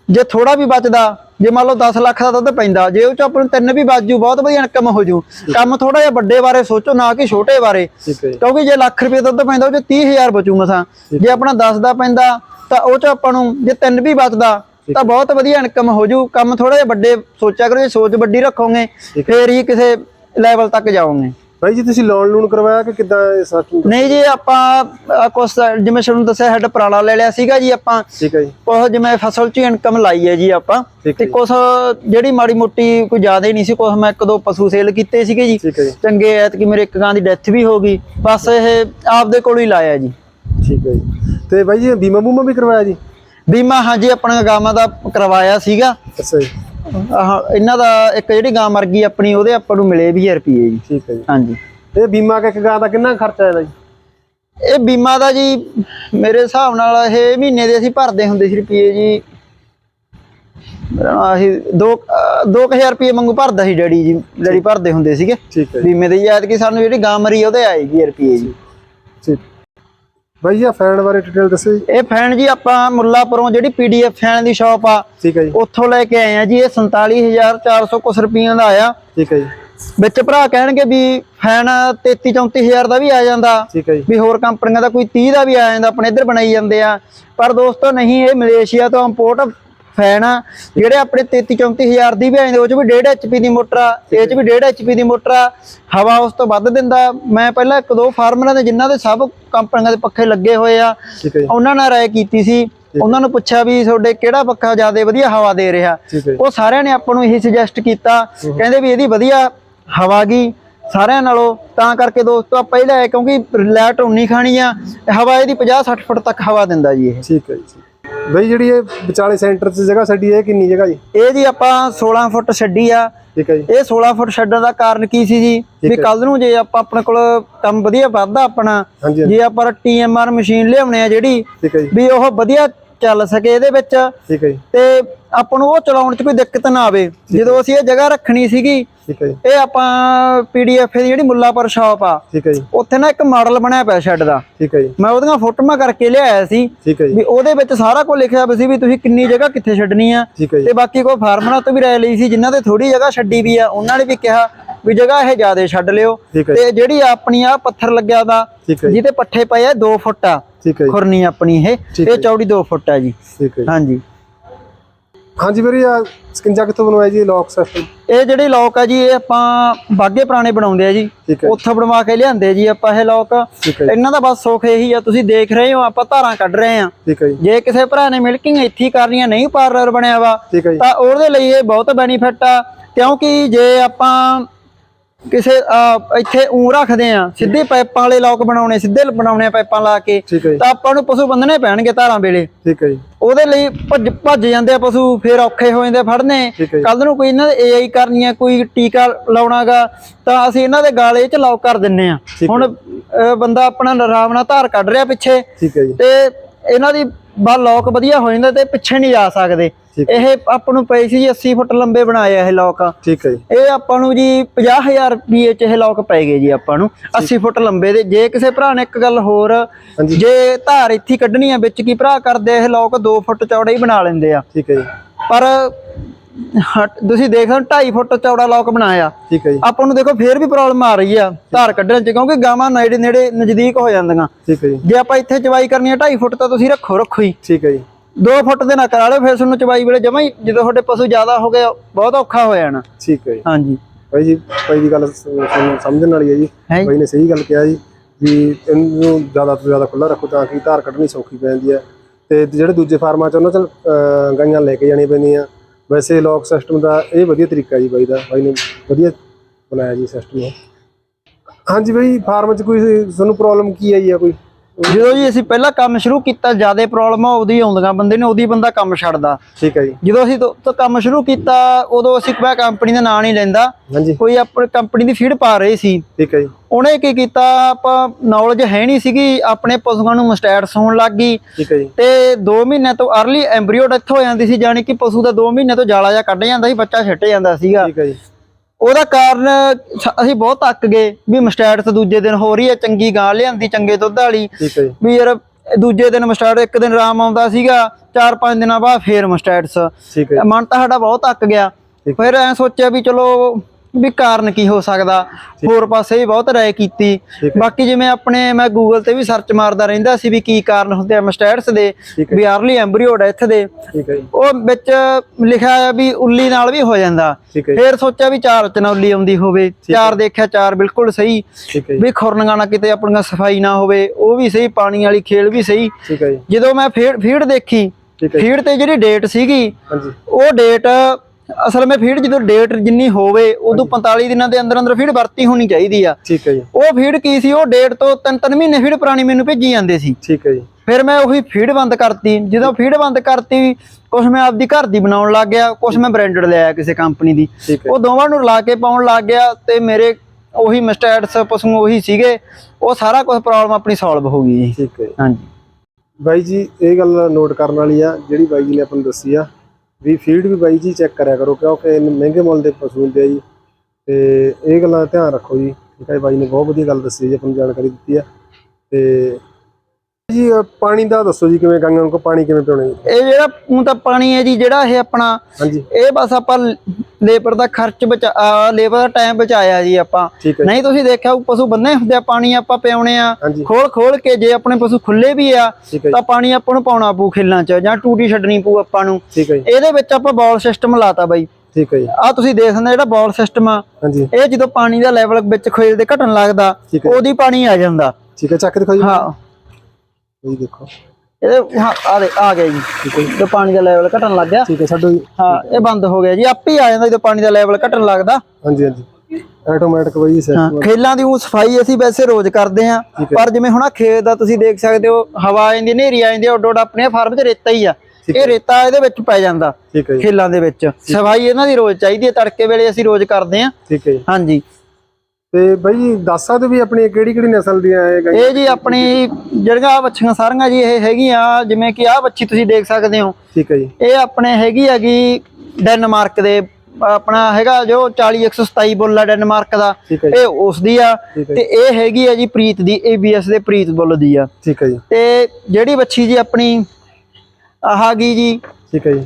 ਜੇ ਥੋੜਾ ਵੀ ਬਚਦਾ ਜੇ ਮੰਨ ਲਓ 10 ਲੱਖ ਦਾ ਦੁੱਧ ਪੈਂਦਾ ਜੇ ਉਹ ਚ ਆਪਾਂ ਨੂੰ ਤਿੰਨ ਵੀ ਬਚ ਜੂ ਬਹੁਤ ਵਧੀਆ ਇਨਕਮ ਹੋ ਜੂ। ਕੰਮ ਥੋੜਾ ਜਿਹਾ ਵੱਡੇ ਬਾਰੇ ਸੋਚੋ ਨਾ ਕਿ ਛੋਟੇ ਬਾਰੇ। ਕਿਉਂਕਿ ਜੇ ਲੱਖ ਰੁਪਏ ਦੁੱਧ ਪੈਂਦਾ ਉਹ ਚ 30000 ਬਚੂ ਮਸਾਂ ਜੇ ਆਪਣਾ 10 ਦਾ ਪੈਂਦਾ ਤਾਂ ਉਹ ਚ ਆਪਾਂ ਨੂੰ ਜੇ ਤਿੰਨ ਵੀ ਬਚਦਾ ਤਾਂ ਬਹੁਤ ਵਧੀਆ ਇਨਕਮ ਹੋ ਜੂ। ਕੰਮ ਥੋੜਾ ਜਿਹਾ ਵੱਡੇ ਸੋਚਿਆ ਕਰੋ ਜੇ ਸੋਚ ਵੱਡੀ ਰੱਖੋਗੇ ਫੇਰ ਹੀ ਕਿਸੇ ਲੈਵਲ ਤੱਕ ਜਾਓਗੇ। ਭਾਈ ਜੀ ਤੁਸੀਂ ਲੋਨ ਲੂਨ ਕਰਵਾਇਆ ਕਿ ਕਿਦਾਂ ਸਟਾਰਟਿੰਗ ਨਹੀਂ ਜੀ ਆਪਾਂ ਕੁਛ ਜਿਵੇਂ ਤੁਹਾਨੂੰ ਦੱਸਿਆ ਹੈਡ ਪੁਰਾਣਾ ਲੈ ਲਿਆ ਸੀਗਾ ਜੀ ਆਪਾਂ। ਠੀਕ ਹੈ ਜੀ। ਕੁਛ ਜਿਵੇਂ ਫਸਲ 'ਚ ਇਨਕਮ ਲਾਈ ਹੈ ਜੀ ਆਪਾਂ। ਤੇ ਕੁਛ ਜਿਹੜੀ ਮਾੜੀ ਮੋਟੀ ਕੋਈ ਜ਼ਿਆਦਾ ਹੀ ਨਹੀਂ ਸੀ ਕੁਛ ਮੈਂ ਇੱਕ ਦੋ ਪਸ਼ੂ ਸੇਲ ਕੀਤੇ ਸੀਗੇ ਜੀ। ਚੰਗੇ ਐਤਕੀ ਮੇਰੇ ਇੱਕ ਗਾਂ ਦੀ ਡੈਥ ਵੀ ਹੋ ਗਈ। ਬਸ ਇਹ ਆਪਦੇ ਕੋਲ ਹੀ ਲਾਇਆ ਜੀ। ਠੀਕ ਹੈ ਜੀ। ਤੇ ਭਾਈ ਜੀ ਬੀਮਾ ਬੂਮਾ ਵੀ ਕਰਵਾਇਆ ਜੀ? ਬੀਮਾ ਹਾਂਜੀ ਆਪਣੀਆਂ ਗਾਵਾਂ ਦਾ ਕਰਵਾਇਆ ਸੀਗਾ। ਅੱਛਾ ਜੀ। ਆਹ ਇਹਨਾਂ ਦਾ ਇੱਕ ਜਿਹੜੀ ਗਾਂ ਮਰ ਗਈ ਆਪਣੀ ਉਹਦੇ ਆਪਾਂ ਨੂੰ ਮਿਲੇ 20000 ਰੁਪਏ ਜੀ। ਠੀਕ ਹੈ ਜੀ। ਹਾਂਜੀ। ਇਹ ਬੀਮਾ ਕਿ ਇੱਕ ਗਾਂ ਦਾ ਕਿੰਨਾ ਖਰਚਾ ਆਇਆ ਜੀ? ਇਹ ਬੀਮਾ ਦਾ ਜੀ ਮੇਰੇ ਹਿਸਾਬ ਨਾਲ ਇਹ ਮਹੀਨੇ ਦੇ ਅਸੀਂ ਭਰਦੇ ਹੁੰਦੇ ਸੀ ਰੁਪਏ ਜੀ। ਆਹੀ 2 2000 ਰੁਪਏ ਮੰਗੂ ਭਰਦਾ ਸੀ ਡੈਡੀ ਜੀ ਡੈਡੀ ਭਰਦੇ ਹੁੰਦੇ ਸੀਗੇ। ਬੀਮੇ ਦੇ ਯਾਦ ਕਿ ਸਾਨੂੰ ਜਿਹੜੀ ਗਾਂ ਮਰੀ ਉਹਦੇ ਆਏਗੀ ਰੁਪਏ ਜੀ। ਠੀਕ। ਬਾਈ ਆ ਫੈਨ ਬਾਰੇ ਡਿਟੇਲ ਦੱਸੋ ਜੀ। ਇਹ ਫੈਨ ਜੀ ਆਪਾਂ ਮੁੱਲਾਪੁਰੋਂ ਜਿਹੜੀ ਪੀਡੀਐਫ ਫੈਨ ਦੀ ਸ਼ਾਪ ਆ ਠੀਕ ਹੈ ਜੀ। ਉੱਥੋਂ ਲੈ ਕੇ ਆਏ ਆ ਜੀ ਇਹ 47400 ਕੁਛ ਰੁਪਈਆਂ ਦਾ ਆਇਆ। ਠੀਕ ਹੈ ਜੀ। ਵਿੱਚ ਭਰਾ ਕਹਿਣਗੇ ਵੀ ਫੈਨ 33 34000 ਦਾ ਵੀ ਆ ਜਾਂਦਾ। ਠੀਕ ਹੈ ਜੀ। ਵੀ ਹੋਰ ਕੰਪਨੀਆਂ ਦਾ ਕੋਈ 30 ਦਾ ਵੀ ਆ ਜਾਂਦਾ ਆਪਣੇ ਇੱਧਰ ਬਣਾਈ ਜਾਂਦੇ ਆ। ਪਰ ਦੋਸਤੋ ਨਹੀਂ ਇਹ ਮਲੇਸ਼ੀਆ ਤੋਂ ਇੰਪੋਰਟ ਫੈਨ ਆ ਜਿਹੜੇ ਆਪਣੇ 33 34000 ਦੀ ਵੀ ਆ ਜਾਂਦੇ ਉਹ ਚ ਵੀ 1.5 HP ਦੀ ਮੋਟਰ ਆ ਇਹ ਚ ਵੀ 1.5 HP ਦੀ ਮੋਟਰ ਆ ਹਵਾ ਉਸ ਤੋਂ ਵੱਧ ਦਿੰਦਾ। ਮੈਂ ਪਹਿਲਾਂ ਇੱਕ ਦੋ ਫਾਰਮਰਾਂ ਦੇ ਜਿਨ੍ਹਾਂ ਦੇ ਸਭ ਕੰਪਨੀਆਂ ਦੇ ਪੱਖੇ ਲੱਗੇ ਹੋਏ ਆ ਉਹਨਾਂ ਨਾਲ ਰਾਏ ਕੀਤੀ ਸੀ। ਉਹਨਾਂ ਨੂੰ ਪੁੱਛਿਆ ਵੀ ਤੁਹਾਡੇ ਕਿਹੜਾ ਪੱਖਾ ਜ਼ਿਆਦਾ ਵਧੀਆ ਹਵਾ ਦੇ ਰਿਹਾ? ਉਹ ਸਾਰਿਆਂ ਨੇ ਆਪਾਂ ਨੂੰ ਇਹੀ ਸੁਜੈਸਟ ਕੀਤਾ। ਕਹਿੰਦੇ ਵੀ ਇਹਦੀ ਵਧੀਆ ਹਵਾ ਗਈ ਸਾਰਿਆਂ ਨਾਲੋਂ। ਤਾਂ ਕਰਕੇ ਦੋਸਤੋ ਆਪਾਂ ਇਹ ਲਿਆ ਕਿਉਂਕਿ ਲੈਟ ਉਨੀ ਖਾਣੀ ਆ ਹਵਾ ਇਹਦੀ 50 60 ਫੁੱਟ ਤੱਕ ਹਵਾ ਦਿੰਦਾ ਜੀ ਇਹ। ਠੀਕ ਹੈ ਜੀ ਬਾਈ ਜਿਹੜੀ ਇਹ ਵਿਚਾਲੇ ਸੈਂਟਰ 'ਚ ਜਗ੍ਹਾ ਛੱਡੀ ਹੈ ਇਹ ਕਿੰਨੀ ਜਗ੍ਹਾ ਜੀ? ਇਹ ਜੀ ਆਪਾਂ 16 ਫੁੱਟ ਛੱਡੀ ਆ। ਠੀਕ ਹੈ ਜੀ। ਇਹ 16 ਫੁੱਟ ਛੱਡਣ ਦਾ ਕਾਰਨ ਕੀ ਸੀ ਜੀ? ਵੀ ਕੱਲ ਨੂੰ ਜੇ ਆਪਾਂ ਆਪਣੇ ਕੋਲ ਕੰਮ ਵਧੀਆ ਵੱਧਦਾ ਆਪਣਾ ਜੇ ਆਪਾਂ ਟੀਐਮਆਰ ਮਸ਼ੀਨ ਲਿਆਉਣੇ ਆ ਜਿਹੜੀ ਵੀ ਉਹ ਵਧੀਆ ਚੱਲ ਸਕੇ ਇਹਦੇ ਵਿੱਚ। ਠੀਕ ਹੈ ਜੀ। ਤੇ ਆਪਾਂ ਨੂੰ ਉਹ ਚਲਾਉਣ 'ਚ ਕੋਈ ਦਿੱਕਤ ਨਾ ਆਵੇ। ਜਦੋਂ ਅਸੀਂ ਇਹ ਜਗ੍ਹਾ ਰੱਖਣੀ ਸੀਗੀ ਠੀਕ ਹੈ ਜੀ। ਇਹ ਆਪਾਂ ਪੀਡੀਐਫ ਦੀ ਜਿਹੜੀ ਮੁੱਲਾਪੁਰ ਸ਼ਾਪ ਆ ਠੀਕ ਹੈ ਜੀ। ਉੱਥੇ ਨਾ ਇੱਕ ਮਾਡਲ ਬਣਿਆ ਪਿਆ ਸ਼ੈੱਡ ਦਾ। ਠੀਕ ਹੈ ਜੀ। ਮੈਂ ਉਹਦੀਆਂ ਫੋਟੋਆਂ ਕਰਕੇ ਲਿਆਇਆ ਸੀ ਠੀਕ ਹੈ ਜੀ। ਵੀ ਉਹਦੇ ਵਿੱਚ ਸਾਰਾ ਕੁਝ ਲਿਖਿਆ ਹੋਇਆ ਸੀ ਵੀ ਤੁਸੀਂ ਕਿੰਨੀ ਜਗ੍ਹਾ ਕਿੱਥੇ ਛੱਡਣੀ ਆ। ਤੇ ਬਾਕੀ ਕੋਈ ਫਾਰਮਰਾਂ ਤੋਂ ਵੀ ਰਾਏ ਲਈ ਸੀ ਜਿਨ੍ਹਾਂ ਤੇ ਥੋੜੀ ਜਗ੍ਹਾ ਛੱਡੀ ਵੀ ਆ ਉਹਨਾਂ ਨੇ ਵੀ ਕਿਹਾ ਵੀ ਜਗ੍ਹਾ ਇਹ ਜ਼ਿਆਦਾ ਛੱਡ ਲਿਓ। ਤੇ ਜਿਹੜੀ ਆਪਣੀ ਆ ਪੱਥਰ ਲੱਗਿਆ ਜੀ। ਜਿਹਦੇ ਪੱਠੇ ਪਏ ਆ 2 ਫੁੱਟ ਆ। ਖੁਰਨੀ ਆਪਣੀ ਇਹ। ਇਹ ਚੌੜੀ 2 ਫੁੱਟ ਆ ਜੀ। ਹਾਂਜੀ। ਹਾਂਜੀ ਵੀਰੇ ਆ ਸਕੰਜਾ ਕਿੱਥੋਂ ਬਣਵਾਇਆ ਜੀ ਲੌਕ ਸਿਸਟਮ ਇਹ ਜਿਹੜੀ ਲੋਕ ਆ ਜੀ ਇਹ ਆਪਾਂ ਬਾਗੇ ਪੁਰਾਣੇ ਬਣਾਉਂਦੇ ਆ ਜੀ। ਉੱਥੋਂ ਬਣਵਾ ਕੇ ਲਿਆਂਦੇ ਜੀ ਆਪਾਂ ਇਹ ਲੋਕ ਇਹਨਾਂ ਦਾ ਬਸ ਸੁੱਖ ਇਹੀ ਆ ਤੁਸੀਂ ਦੇਖ ਰਹੇ ਹੋ ਆਪਾਂ ਧਾਰਾਂ ਕੱਢ ਰਹੇ ਆ ਜੀ। ਕਿਸੇ ਭਰਾ ਨੇ ਮਿਲਕਿੰਗ ਇੱਥੇ ਹੀ ਕਰਨੀ ਆ ਨਹੀਂ ਪਾਰਲਰ ਬਣਿਆ ਵਾ ਤਾਂ ਉਹਦੇ ਲਈ ਇਹ ਬਹੁਤ ਬੈਨੀਫਿਟ ਆ। ਕਿਉਂਕਿ ਜੇ ਆਪਾਂ ਕਿਸੇ ਇੱਥੇ ਊਂ ਰੱਖਦੇ ਆ ਸਿੱਧੇ ਪਾਈਪਾਂ ਵਾਲੇ ਲੋਕ ਬਣਾਉਣੇ ਸਿੱਧੇ ਬਣਾਉਣੇ ਪਾਈਪਾਂ ਲਾ ਕੇ ਤਾਂ ਆਪਾਂ ਨੂੰ ਪਸ਼ੂ ਬੰਨਣੇ ਪੈਣਗੇ ਧਾਰਾਂ ਵੇਲੇ। ਠੀਕ ਹੈ ਜੀ। ਉਹਦੇ ਲਈ ਭੱਜ ਭੱਜ ਜਾਂਦੇ ਆ ਪਸ਼ੂ ਫਿਰ ਔਖੇ ਹੋ ਜਾਂਦੇ ਫੜਨੇ। ਕੱਲ ਨੂੰ ਕੋਈ ਇਹਨਾਂ ਦੇ ਏਆਈ ਕਰਨੀ ਆ ਕੋਈ ਟੀਕਾ ਲਾਉਣਾਗਾ ਤਾਂ ਅਸੀਂ ਇਹਨਾਂ ਦੇ ਗਾਲੇ 'ਚ ਲੌਕ ਕਰ ਦਿੰਨੇ ਆ। ਹੁਣ ਬੰਦਾ ਆਪਣਾ ਆਰਾਮ ਨਾਲ ਧਾਰ ਕੱਢ ਰਿਹਾ ਪਿੱਛੇ ਠੀਕ ਹੈ ਜੀ। ਤੇ ਇਹਨਾਂ ਦੀ ਬਾ ਲੋਕ ਵਧੀਆ ਹੋ ਜਾਂਦਾ ਤੇ ਪਿੱਛੇ ਨਹੀਂ ਜਾ ਸਕਦੇ। ਇਹ ਆਪਾਂ ਨੂੰ ਪਈ ਸੀ ਜੀ 80 ਫੁੱਟ ਲੰਬੇ ਬਣਾਏ ਇਹ ਲੋਕ। ਠੀਕ ਹੈ ਜੀ। ਇਹ ਆਪਾਂ ਨੂੰ ਜੀ 50000 ਰੁਪਏ ਚ ਇਹ ਲੋਕ ਪੈ ਗਏ ਜੀ ਆਪਾਂ ਨੂੰ। 80 ਫੁੱਟ ਲੰਬੇ ਦੇ। ਜੇ ਕਿਸੇ ਭਰਾ ਨੇ ਇੱਕ ਗੱਲ ਹੋਰ ਜੇ ਧਾਰ ਇੱਥੇ ਕੱਢਣੀ ਆ ਵਿੱਚ ਕੀ ਭਰਾ ਕਰਦੇ ਇਹ ਲੋਕ 2 ਫੁੱਟ ਚੌੜਾ ਹੀ ਬਣਾ ਲੈਂਦੇ ਆ। ਠੀਕ ਹੈ ਜੀ। ਪਰ ਤੁਸੀਂ ਦੇਖ ਸਕਦੇ 2.5 ਫੁੱਟ ਚੌੜਾ ਲੋਕ ਬਣਾਇਆ। ਠੀਕ ਹੈ ਜੀ। ਆਪਾਂ ਨੂੰ ਦੇਖੋ ਫੇਰ ਵੀ ਪ੍ਰੋਬਲਮ ਆ ਰਹੀ ਆ ਧਾਰ ਕੱਢਣ ਚ ਕਿਉਂਕਿ ਗਾਵਾਂ ਨੇੜੇ ਨੇੜੇ ਨਜ਼ਦੀਕ ਹੋ ਜਾਂਦੀਆਂ। ਠੀਕ ਹੈ ਜੀ। ਜੇ ਆਪਾਂ ਇੱਥੇ ਚਵਾਈ ਕਰਨੀ ਆ 2.5 ਫੁੱਟ ਤਾਂ ਤੁਸੀਂ ਰੱਖੋ ਰੱਖੋ ਹੀ। ਠੀਕ ਹੈ ਜੀ। 2 ਫੁੱਟ ਦੇ ਨਾ ਕਰਾ ਲਿਓ ਫਿਰ ਤੁਹਾਨੂੰ ਚਵਾਈ ਵੇਲੇ ਜਮਾ ਹੀ ਜਦੋਂ ਤੁਹਾਡੇ ਪਸ਼ੂ ਜ਼ਿਆਦਾ ਹੋ ਗਏ ਬਹੁਤ ਔਖਾ ਹੋ ਜਾਣਾ। ਠੀਕ ਹੈ ਜੀ। ਹਾਂਜੀ। ਬਾਈ ਜੀ ਬਾਈ ਦੀ ਗੱਲ ਸ- ਸਮਝਣ ਵਾਲੀ ਹੈ ਜੀ। ਹੈ ਜੀ। ਬਾਈ ਨੇ ਸਹੀ ਗੱਲ ਕਿਹਾ ਜੀ ਵੀ ਇਹਨੂੰ ਜ਼ਿਆਦਾ ਤੋਂ ਜ਼ਿਆਦਾ ਖੁੱਲਾ ਰੱਖੋ ਤਾਂ ਕਿ ਧਾਰ ਕੱਢਣੀ ਸੌਖੀ ਪੈ ਜਾਂਦੀ ਹੈ। ਤੇ ਜਿਹੜੇ ਦੂਜੇ ਫਾਰਮਾਂ ਚ ਉਹਨਾਂ ਚ ਅਹ, ਗਾਈਆਂ ਲੈ ਕੇ ਜਾਣੀਆਂ ਪੈਂਦੀਆਂ। ਵੈਸੇ ਲੌਕ ਸਿਸਟਮ ਦਾ ਇਹ ਵਧੀਆ ਤਰੀਕਾ ਜੀ ਬਾਈ ਦਾ। ਬਾਈ ਨੇ ਵਧੀਆ ਬਣਾਇਆ ਜੀ ਸਿਸਟਮ ਹਾਂਜੀ ਬਾਈ ਫਾਰਮ ਚ ਕੋਈ ਤੁਹਾਨੂੰ ਪ੍ਰੋਬਲਮ ਕੀ ਆਈ ਆ ਕੋਈ? ਜਦੋਂ ਜੀ ਅਸੀਂ ਪਹਿਲਾਂ ਕੰਮ ਸ਼ੁਰੂ ਕੀਤਾ ਜ਼ਿਆਦਾ ਪ੍ਰੋਬਲਮਾਂ ਹੀ ਆਉਂਦੀਆਂ ਬੰਦੇ ਨੇ ਹੀ ਬੰਦਾ ਕੰਮ ਛੱਡਦਾ। ਠੀਕ ਹੈ ਜੀ। ਜਦੋਂ ਅਸੀਂ ਤੋਂ ਕੰਮ ਸ਼ੁਰੂ ਕੀਤਾ ਉਦੋਂ ਅਸੀਂ ਕੋਈ ਕੰਪਨੀ ਦਾ ਨਾਂ ਨਹੀਂ ਲੈਂਦਾ। ਕੋਈ ਆਪਣੀ ਕੰਪਨੀ ਦੀ ਫੀਡ ਪਾ ਰਹੇ ਸੀ। ਠੀਕ ਹੈ ਜੀ। ਉਹਨੇ ਕੀ ਕੀਤਾ ਆਪਾਂ ਨੌਲੇਜ ਹੈ ਨਹੀਂ ਸੀਗੀ ਆਪਣੇ ਪਸ਼ੂਆਂ ਨੂੰ ਮਸਟੈਟਸ ਹੋਣ ਲੱਗ ਗਈ। ਠੀਕ ਹੈ ਜੀ। ਤੇ 2 ਮਹੀਨੇ ਤੋਂ ਅਰਲੀ ਐਮਬ੍ਰੀਓ ਡੈਥ ਹੋ ਜਾਂਦੀ ਸੀ ਜਾਨੀ ਕਿ ਪਸ਼ੂ ਦਾ 2 ਮਹੀਨੇ ਤੋਂ ਜਾਲਾ ਜਾਂ ਕੱਢ ਜਾਂਦਾ ਸੀ ਬੱਚਾ ਛਿੱਟ ਜਾਂਦਾ ਸੀਗਾ। ਠੀਕ ਹੈ ਜੀ। ਉਹਦਾ ਕਾਰਨ ਸ- ਅਸੀਂ ਬਹੁਤ ਅੱਕ ਗਏ ਵੀ ਮਸਟੈਟਸ ਦੂਜੇ ਦਿਨ ਹੋ ਰਹੀ ਹੈ ਚੰਗੀ ਗਾਂ ਲਿਆਂਦੀ ਚੰਗੇ ਦੁੱਧ ਵਾਲੀ। ਠੀਕ ਹੈ ਜੀ। ਵੀ ਯਾਰ ਦੂਜੇ ਦਿਨ ਮਸਟੈਟ ਇੱਕ ਦਿਨ ਆਰਾਮ ਆਉਂਦਾ ਸੀਗਾ ਚਾਰ ਪੰਜ ਦਿਨਾਂ ਬਾਅਦ ਫੇਰ ਮਸਟੈਟਸ ਠੀਕ ਹੈ ਮਨ ਤਾਂ ਸਾਡਾ ਬਹੁਤ ਅੱਕ ਗਿਆ। ਠੀਕ। ਫਿਰ ਐ ਸੋਚਿਆ ਵੀ ਚਲੋ ਵੀ ਕਾਰਨ ਕੀ ਹੋ ਸਕਦਾ? ਹੋਰ ਪਾਸੇ ਵੀ ਬਹੁਤ ਰਾਏ ਕੀਤੀ। ਬਾਕੀ ਜਿਵੇਂ ਆਪਣੇ ਮੈਂ ਗੂਗਲ ਤੇ ਵੀ ਸਰਚ ਮਾਰਦਾ ਰਹਿੰਦਾ ਸੀ ਵੀ ਕੀ ਕਾਰਨ ਹੁੰਦੇ ਆ ਮਸਟੈਟਸ ਦੇ ਵੀ ਅਰਲੀ ਐਮਬ੍ਰੀਓ ਡੈਥ ਦੇ। ਉਹ ਵਿੱਚ ਲਿਖਿਆ ਆ ਵੀ ਉੱਲੀ ਨਾਲ ਵੀ ਹੋ ਜਾਂਦਾ। ਫੇਰ ਸੋਚਿਆ ਵੀ ਚਾਰ ਚਨੌਲੀ ਆਉਂਦੀ ਹੋਵੇ। ਚਾਰ ਦੇਖਿਆ ਚਾਰ ਬਿਲਕੁਲ ਸਹੀ। ਵੀ ਖੁਰਨਗਾ ਨਾ ਕਿਤੇ ਆਪਣੀਆਂ ਸਫ਼ਾਈ ਨਾ ਹੋਵੇ ਉਹ ਵੀ ਸਹੀ ਪਾਣੀ ਵਾਲੀ ਖੇਲ ਵੀ ਸਹੀ। ਜਦੋਂ ਮੈਂ ਫੀਡ ਦੇਖੀ ਫੀਡ ਤੇ ਜਿਹੜੀ ਡੇਟ ਸੀਗੀ ਉਹ ਡੇਟ ਅਸਲ ਵਿੱਚ ਫੀਡ ਜਦੋਂ ਡੇਟ ਜਿੰਨੀ ਹੋਵੇ ਉਦੋਂ 45 ਦਿਨਾਂ ਦੇ ਅੰਦਰ ਅੰਦਰ ਫੀਡ ਵਰਤੀ ਹੋਣੀ ਚਾਹੀਦੀ ਆ। ਠੀਕ ਹੈ ਜੀ। ਉਹ ਫੀਡ ਕੀ ਸੀ? ਉਹ ਡੇਟ ਤੋਂ ਤਿੰਨ ਤਿੰਨ ਮਹੀਨੇ ਫੀਡ ਪੁਰਾਣੀ ਮੈਨੂੰ ਭੇਜੀ ਜਾਂਦੇ ਸੀ। ਠੀਕ ਹੈ ਜੀ। ਫਿਰ ਮੈਂ ਉਹੀ ਫੀਡ ਬੰਦ ਕਰਤੀ। ਜਦੋਂ ਫੀਡ ਬੰਦ ਕਰਤੀ ਕੁਝ ਮੈਂ ਆਪਦੀ ਘਰ ਦੀ ਬਣਾਉਣ ਲੱਗ ਗਿਆ ਕੁਝ ਮੈਂ ਬ੍ਰਾਂਡਡ ਲਿਆ ਕਿਸੇ ਕੰਪਨੀ ਦੀ। ਉਹ ਦੋਵਾਂ ਨੂੰ ਰਲਾ ਕੇ ਪਾਉਣ ਲੱਗ ਗਿਆ ਤੇ ਮੇਰੇ ਉਹੀ ਮਸਟੈਟਸ ਪਸ਼ੂ ਉਹੀ ਸੀਗੇ। ਉਹ ਸਾਰਾ ਕੁਝ ਪ੍ਰੋਬਲਮ ਆਪਣੀ ਸੋਲਵ ਹੋ ਗਈ। ਠੀਕ ਹੈ। ਹਾਂਜੀ। ਬਾਈ ਜੀ ਇਹ ਗੱਲ ਨੋਟ ਕਰਨ ਵਾਲੀ ਆ ਜਿਹੜੀ ਬਾਈ ਜੀ ਨੇ ਆਪਾਂ ਨੂੰ ਦੱਸੀ ਆ। ਵੀ ਫੀਡ ਵੀ ਬਾਈ ਜੀ ਚੈੱਕ ਕਰਿਆ ਕਰੋ, ਕਿਉਂਕਿ ਇਹਨੇ ਮਹਿੰਗੇ ਮੁੱਲ ਦੇ ਪਸ਼ੂ ਹੁੰਦੇ ਆ ਜੀ। ਤੇ ਇਹ ਗੱਲਾਂ ਦਾ ਧਿਆਨ ਰੱਖੋ ਜੀ। ਠੀਕ ਹੈ ਬਾਈ ਨੇ ਬਹੁਤ ਵਧੀਆ ਗੱਲ ਦੱਸੀ ਜੀ, ਆਪਾਂ ਨੂੰ ਜਾਣਕਾਰੀ ਦਿੱਤੀ ਆ। ਤੇ ਜੀ ਅਹ ਪਾਣੀ ਦਾ ਦੱਸੋ ਜੀ ਕਿਵੇਂ ਗਾਂਆਂ ਨੂੰ ਪਾਣੀ ਕਿਵੇਂ ਪਿਉਣਾ ਜੀ? ਇਹ ਜਿਹੜਾ ਊਂ ਤਾਂ ਪਾਣੀ ਹੈ ਜੀ ਜਿਹੜਾ ਇਹ ਆਪਣਾ ਹਾਂਜੀ। ਇਹ ਬਸ ਆਪਾਂ ਲੇਬਰ ਦਾ ਖਰਚ ਬਚਾ ਲੇਬਰ ਦਾ ਟਾਈਮ ਬਚਾਇਆ ਜੀ ਆਪਾਂ। ਠੀਕ ਹੈ ਨਹੀਂ ਤੁਸੀਂ ਦੇਖਿਆ ਹੋਊ ਪਸ਼ੂ ਬੰਨੇ ਹੁੰਦੇ ਆ ਪਾਣੀ ਆਪਾਂ ਪਿਆਉਣੇ ਆ। ਹਾਂਜੀ। ਖੋਲ ਖੋਲ ਕੇ ਜੇ ਆਪਣੇ ਪਸ਼ੂ ਖੁੱਲੇ ਵੀ ਆ ਠੀਕ ਹੈ ਤਾਂ ਪਾਣੀ ਆਪਾਂ ਨੂੰ ਪਾਉਣਾ ਪਊ ਖੇਲਾਂ 'ਚ ਜਾਂ ਟੂਟੀ ਛੱਡਣੀ ਪਊ ਆਪਾਂ ਨੂੰ। ਠੀਕ ਹੈ ਜੀ। ਇਹਦੇ ਵਿੱਚ ਆਪਾਂ ਬਾਲ ਸਿਸਟਮ ਲਾਤਾ ਬਾਈ। ਠੀਕ ਹੈ ਜੀ। ਆ ਤੁਸੀਂ ਦੇਖ ਸਕਦੇ ਜਿਹੜਾ ਬਾਲ ਸਿਸਟਮ ਆ। ਹਾਂਜੀ। ਇਹ ਜਦੋਂ ਪਾਣੀ ਦਾ ਲੈਵਲ ਵਿੱਚ ਖੇਲ ਦੇ ਘਟਣ ਲੱਗਦਾ ਠੀਕ ਹੈ। ਉਹਦੀ ਪਾਣੀ ਆ ਜਾਂਦਾ। ਠੀਕ ਹੈ ਚੱਕ ਦਿਖਾਓ ਜੀ। ਹਾਂ। ਜੀ ਦੇਖੋ। ਇਹਦੇ ਹਾਂ ਆ ਦੇ ਆ ਗਿਆ ਜੀ। ਜਦੋਂ ਪਾਣੀ ਦਾ ਲੈਵਲ ਘਟਣ ਲੱਗ ਗਿਆ। ਠੀਕ ਹੈ ਛੱਡੋ ਜੀ। ਹਾਂ ਇਹ ਬੰਦ ਹੋ ਗਿਆ ਜੀ। ਆਪੇ ਹੀ ਆ ਜਾਂਦਾ ਜਦੋਂ ਪਾਣੀ ਦਾ ਲੈਵਲ ਘਟਣ ਲੱਗਦਾ। ਹਾਂਜੀ ਹਾਂਜੀ। ਆਟੋਮੈਟਿਕ ਬਾਈ ਹਾਂ ਖੇਲਾਂ ਦੀ ਉਹ ਸਫ਼ਾਈ ਅਸੀਂ ਵੈਸੇ ਰੋਜ਼ ਕਰਦੇ ਹਾਂ। ਠੀਕ ਹੈ। ਪਰ ਜਿਵੇਂ ਹੁਣ ਆਹ ਖੇਤ ਦਾ ਤੁਸੀਂ ਦੇਖ ਸਕਦੇ ਹੋ ਹਵਾ ਆ ਜਾਂਦੀ ਹਨੇਰੀ ਆ ਜਾਂਦੀ ਉੱਡ ਉੱਡ ਆਪਣੇ ਫਾਰਮ 'ਚ ਰੇਤਾ ਹੀ ਆ। ਇਹ ਰੇਤਾ ਇਹਦੇ ਵਿੱਚ ਪੈ ਜਾਂਦਾ ਠੀਕ ਹੈ ਜੀ। ਖੇਲਾਂ ਦੇ ਵਿੱਚ। ਸਫ਼ਾਈ ਇਹਨਾਂ ਦੀ ਰੋਜ਼ ਚਾਹੀਦੀ ਹੈ ਤੜਕੇ ਵੇਲੇ ਅਸੀਂ ਰੋਜ਼ ਕਰਦੇ ਹਾਂ। ਠੀਕ ਹੈ ਜੀ। ਹਾਂਜੀ। ਤੇ ਬਾਈ ਜੀ ਦੱਸ ਸਕਦੇ ਵੀ ਆਪਣੀ ਕਿਹੜੀ ਕਿਹੜੀ ਨਸਲ ਦੀਆਂ ਇਹ ਗਾਈਆਂ? ਇਹ ਜੀ ਆਪਣੀ ਜਿਹੜੀਆਂ ਵੱਛੀਆਂ ਸਾਰੀਆਂ ਜੀ ਇਹ ਹੈਗੀਆਂ ਜਿਵੇਂ ਕਿ ਆਹ ਵੱਛੀ ਤੁਸੀਂ ਦੇਖ ਸਕਦੇ ਹੋ। ਠੀਕ ਹੈ ਜੀ। ਇਹ ਆਪਣੇ ਹੈਗੀ ਹੈਗੀ ਡੈਨਮਾਰਕ ਦੇ ਆਪਣਾ ਹੈਗਾ ਜੋ 40127 ਬੁੱਲ ਆ ਡੈਨਮਾਰਕ ਦਾ ਇਹ ਉਸ ਦੀ ਆ ਤੇ ਇਹ ਹੈਗੀ ਆ ਜੀ ਪ੍ਰੀਤ ਦੀ ABS ਦੇ ਪ੍ਰੀਤ ਬੁੱਲ ਦੀ ਆ। ਠੀਕ ਹੈ ਜੀ। ਤੇ ਜਿਹੜੀ ਵੱਛੀ ਜੀ ਆਪਣੀ ਆਹ ਗਈ ਜੀ ਠੀਕ ਹੈ ਜੀ।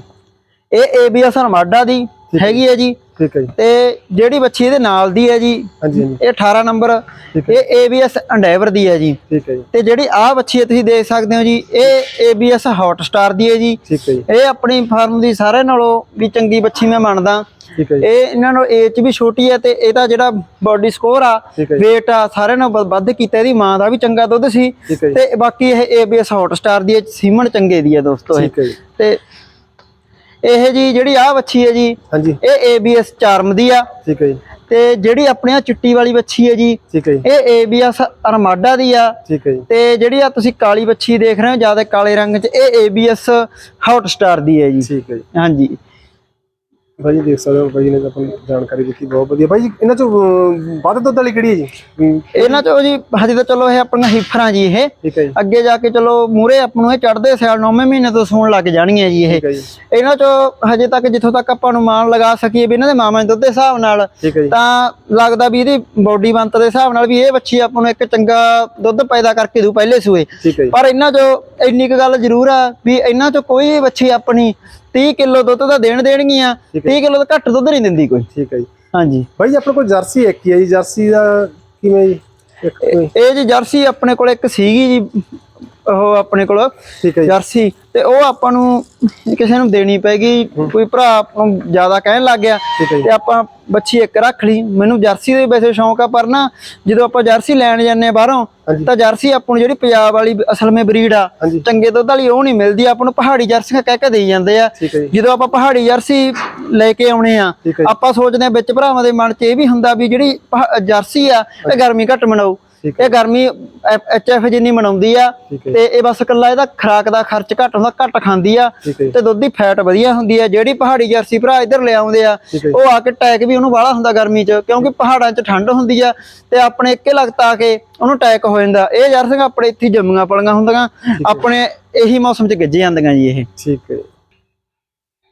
ਇਹ ABS ਅਰਮਾਡਾ ਦੀ। ਹੈਗੀ ਹੈ ਜੀ ਠੀਕ ਹੈ ਜੀ ਤੇ ਜਿਹੜੀ ਵੱਛੀ ਇਹਦੇ ਨਾਲ ਦੀ ਹੈ ਜੀ ਹਾਂਜੀ ਹਾਂਜੀ ਇਹ 18 ਨੰਬਰ ਇਹ ABS ਅੰਡੈਵਰ ਦੀ ਹੈ ਜੀ ਠੀਕ ਹੈ ਜੀ ਤੇ ਜਿਹੜੀ ਆਹ ਹੈ ਤੁਸੀਂ ਦੇਖ ਸਕਦੇ ਹੋ ਜੀ ਇਹ ABS ਹੌਟ ਸਟਾਰ ਦੀ ਹੈ ਜੀ ਠੀਕ ਹੈ ਜੀ ਇਹ ਆਪਣੀ ਫਾਰਮ ਦੀ ਸਾਰਿਆਂ ਨਾਲੋਂ ਵੀ ਚੰਗੀ ਵੱਛੀ ਮੈਂ ਮੰਨਦਾ ਠੀਕ ਹੈ ਜੀ ਇਹ ਇਹਨਾਂ ਨੂੰ ਏਜ ਵੀ ਛੋਟੀ ਹੈ ਤੇ ਇਹਦਾ ਜਿਹੜਾ ਬਾਡੀ ਸਕੋਰ ਆ weight ਆ ਸਾਰਿਆਂ ਨਾਲੋਂ ਵ- ਵੱਧ ਕੀਤਾ ਇਹਦੀ ਮਾਂ ਦਾ ਵੀ ਚੰਗਾ ਦੁੱਧ ਸੀ ਤੇ ਬਾਕੀ ਇਹ ABS ਹੌਟ ਸਟਾਰ ਦੀ ਸੀਮਨ ਚੰਗੇ ਦੀ ਹੈ ਦੋਸਤੋ ਇਹ ਤੇ ਇਹ ਜੀ ਜਿਹੜੀ ਆਹ ਵੱਛੀ ਹੈ ਜੀ ਹਾਂਜੀ। ਇਹ ABS ਚਾਰਮ ਦੀ ਆ। ਠੀਕ ਹੈ ਜੀ। ਤੇ ਜਿਹੜੀ ਆਪਣੀ ਆਹ ਚਿੱਟੀ ਵਾਲੀ ਵੱਛੀ ਹੈ ਜੀ ਠੀਕ ਹੈ ਜੀ। ਇਹ ABS ਅਰਮਾਡਾ ਦੀ ਆ। ਠੀਕ ਹੈ ਜੀ। ਤੇ ਜਿਹੜੀ ਆ ਤੁਸੀਂ ਕਾਲੀ ਵੱਛੀ ਦੇਖ ਰਹੇ ਹੋ ਜ਼ਿਆਦਾ ਕਾਲੇ ਰੰਗ 'ਚ ਇਹ ABS ਹੌਟ ਸਟਾਰ ਦੀ ਹੈ ਜੀ। ਠੀਕ ਹੈ ਜੀ। ਹਾਂਜੀ। ਬਾਈ ਜੀ ਦੇਖ ਸਕਦੇ ਹੋ ਜੀ ਨੇ ਤਾਂ ਆਪਾਂ ਨੂੰ ਜਾਣਕਾਰੀ ਦਿੱਤੀ ਬਹੁਤ ਵਧੀਆ। ਬਾਈ ਜੀ ਇਹਨਾਂ ਚੋਂ ਅਮ, ਵੱਧ ਦੁੱਧ ਵਾਲੀ ਕਿਹੜੀ ਹੈ ਜੀ? ਅਮ, ਇਹਨਾਂ 'ਚੋਂ ਜੀ ਹਜੇ ਤਾਂ ਚਲੋ ਇਹ ਆਪਣੀਆਂ ਹੀਫਰਾਂ ਜੀ ਇਹ। ਠੀਕ ਹੈ ਜੀ। ਅੱਗੇ ਜਾ ਕੇ ਚਲੋ ਮੂਰੇ ਆਪ ਨੂੰ ਇਹ ਚੜਦੇ ਸਿਆਲ 9ਵੇਂ ਮਹੀਨੇ ਤੋਂ ਸੂਣ ਲੱਗ ਜਾਣਗੀਆਂ ਜੀ ਇਹ। ਠੀਕ ਹੈ ਜੀ। ਇਹਨਾਂ 'ਚੋਂ ਹਜੇ ਤੱਕ ਜਿੱਥੋਂ ਤੱਕ ਆਪਾਂ ਨੂੰ ਮਾਣ ਲਗਾ ਸਕੀਏ ਵੀ ਇਹਨਾਂ ਦੇ ਮਾਮਾ ਦੇ ਦੁੱਧ ਦੇ ਹਿਸਾਬ ਨਾਲ ਠੀਕ ਹੈ ਜੀ। ਤਾਂ ਲੱਗਦਾ ਵੀ ਇਹਦੀ ਬੋਡੀ ਬੰਤ ਦੇ ਹਿਸਾਬ ਨਾਲ ਵੀ ਇਹ ਬੱਚੀ ਆਪਾਂ ਨੂੰ ਇੱਕ ਚੰਗਾ ਦੁੱਧ ਪੈਦਾ ਕਰਕੇ ਦੂ ਪਹਿਲੇ ਸੂਏ। ਠੀਕ ਹੈ ਜੀ। ਪਰ ਇਹਨਾਂ 'ਚੋਂ ਇੰਨੀ ਕੁ ਗੱਲ ਜ਼ਰੂਰ ਆ ਵੀ ਇਹਨਾਂ 'ਚੋਂ ਕੋਈ ਵੀ ਬੱਚੀ ਆਪਣੀ 30 ਕਿਲੋ ਦੁੱਧ ਦਾ ਦੇਣ ਦੇਣਗੀਆਂ ਠੀਕ 30 ਕਿਲੋ ਤੋਂ ਘੱਟ ਦੁੱਧ ਨਹੀਂ ਦਿੰਦੀ ਕੋਈ। ਠੀਕ ਹੈ ਜੀ। ਹਾਂਜੀ। ਬਾਈ ਜੀ ਆਪਣੇ ਕੋਲ ਜਰਸੀ ਇੱਕ ਹੀ ਹੈ ਜੀ ਜਰਸੀ ਦਾ ਕਿਵੇਂ ਜੀ? ਇਹ ਜੀ ਜਰਸੀ ਆਪਣੇ ਕੋਲ ਇੱਕ ਸੀਗੀ ਜੀ ਉਹ ਆਪਣੇ ਕੋਲ ਠੀਕ ਹੈ ਜੀ। ਜਰਸੀ। ਤੇ ਉਹ ਆਪਾਂ ਨੂੰ ਕਿਸੇ ਨੂੰ ਦੇਣੀ ਪੈਗੀ ਕੋਈ ਭਰਾ ਆਪਾਂ ਨੂੰ ਜ਼ਿਆਦਾ ਕਹਿਣ ਲੱਗ ਗਿਆ। ਠੀਕ ਹੈ ਜੀ। ਤੇ ਆਪਾਂ ਬੱਚੀ ਇੱਕ ਰੱਖ ਲਈ। ਮੈਨੂੰ ਜਰਸੀ ਦੇ ਵੈਸੇ ਸ਼ੌਂਕ ਆ ਪਰ ਨਾ ਜਦੋਂ ਆਪਾਂ ਜਰਸੀ ਲੈਣ ਜਾਂਦੇ ਬਾਹਰੋਂ ਹਾਂਜੀ। ਤਾਂ ਜਰਸੀ ਆਪਾਂ ਨੂੰ ਜਿਹੜੀ ਪੰਜਾਬ ਵਾਲੀ ਅਸਲ ਮੇ ਬਰੀਡ ਆ ਹਾਂਜੀ। ਚੰਗੇ ਦੁੱਧ ਵਾਲੀ ਉਹ ਨਹੀਂ ਮਿਲਦੀ। ਆਪਾਂ ਨੂੰ ਪਹਾੜੀ ਜਰਸੀਆਂ ਕਹਿ ਕੇ ਦੇਈ ਜਾਂਦੇ ਆ। ਠੀਕ ਹੈ ਜੀ। ਜਦੋਂ ਆਪਾਂ ਪਹਾੜੀ ਜਰਸੀ ਲੈ ਕੇ ਆਉਣੇ ਆ ਠੀਕ ਹੈ ਜੀ। ਆਪਾਂ ਸੋਚਦੇ ਆ ਵਿੱਚ ਭਰਾਵਾਂ ਦੇ ਮਨ 'ਚ ਇਹ ਵੀ ਹੁੰਦਾ ਵੀ ਜਿਹੜੀ ਪਹਾ- ਜਰਸੀ ਆ ਇਹ ਗਰਮੀ ਘੱਟ ਠੀਕ ਇਹ ਗਰਮੀ ਐਚਐਫ ਜਿੰਨੀ ਮਨਾਉਂਦੀ ਆ ਤੇ ਇਹ ਬਸ ਇਕੱਲਾ ਇਹਦਾ ਖਰਾਕ ਦਾ ਖਰਚ ਘੱਟ ਹੁੰਦਾ ਘੱਟ ਖਾਂਦੀ ਆ ਤੇ ਦੁੱਧ ਦੀ ਫੈਟ ਵਧੀਆ ਹੁੰਦੀ ਆ ਜਿਹੜੀ ਪਹਾੜੀ ਜਰਸੀ ਭਰਾ ਇੱਧਰ ਲੈ ਆਉਂਦੇ ਆ ਉਹ ਆ ਕੇ ਟੈਕ ਵੀ ਉਹਨੂੰ ਵਾਲਾ ਹੁੰਦਾ ਗਰਮੀ 'ਚ ਕਿਉਂਕਿ ਪਹਾੜਾਂ 'ਚ ਠੰਡ ਹੁੰਦੀ ਆ ਤੇ ਆਪਣੇ ਇੱਕੇ ਲਗਤ ਕੇ ਉਹਨੂੰ ਟੈਕ ਹੋ ਜਾਂਦਾ। ਇਹ ਜਰਸੀਆਂ ਆਪਣੇ ਇੱਥੇ ਜੰਮੀਆਂ ਪਲੀਆਂ ਹੁੰਦੀਆਂ ਆਪਣੇ ਇਹੀ ਮੌਸਮ 'ਚ ਗੱਜੇ ਜਾਂਦੀਆਂ ਜੀ ਇਹ। ਠੀਕ ਹੈ।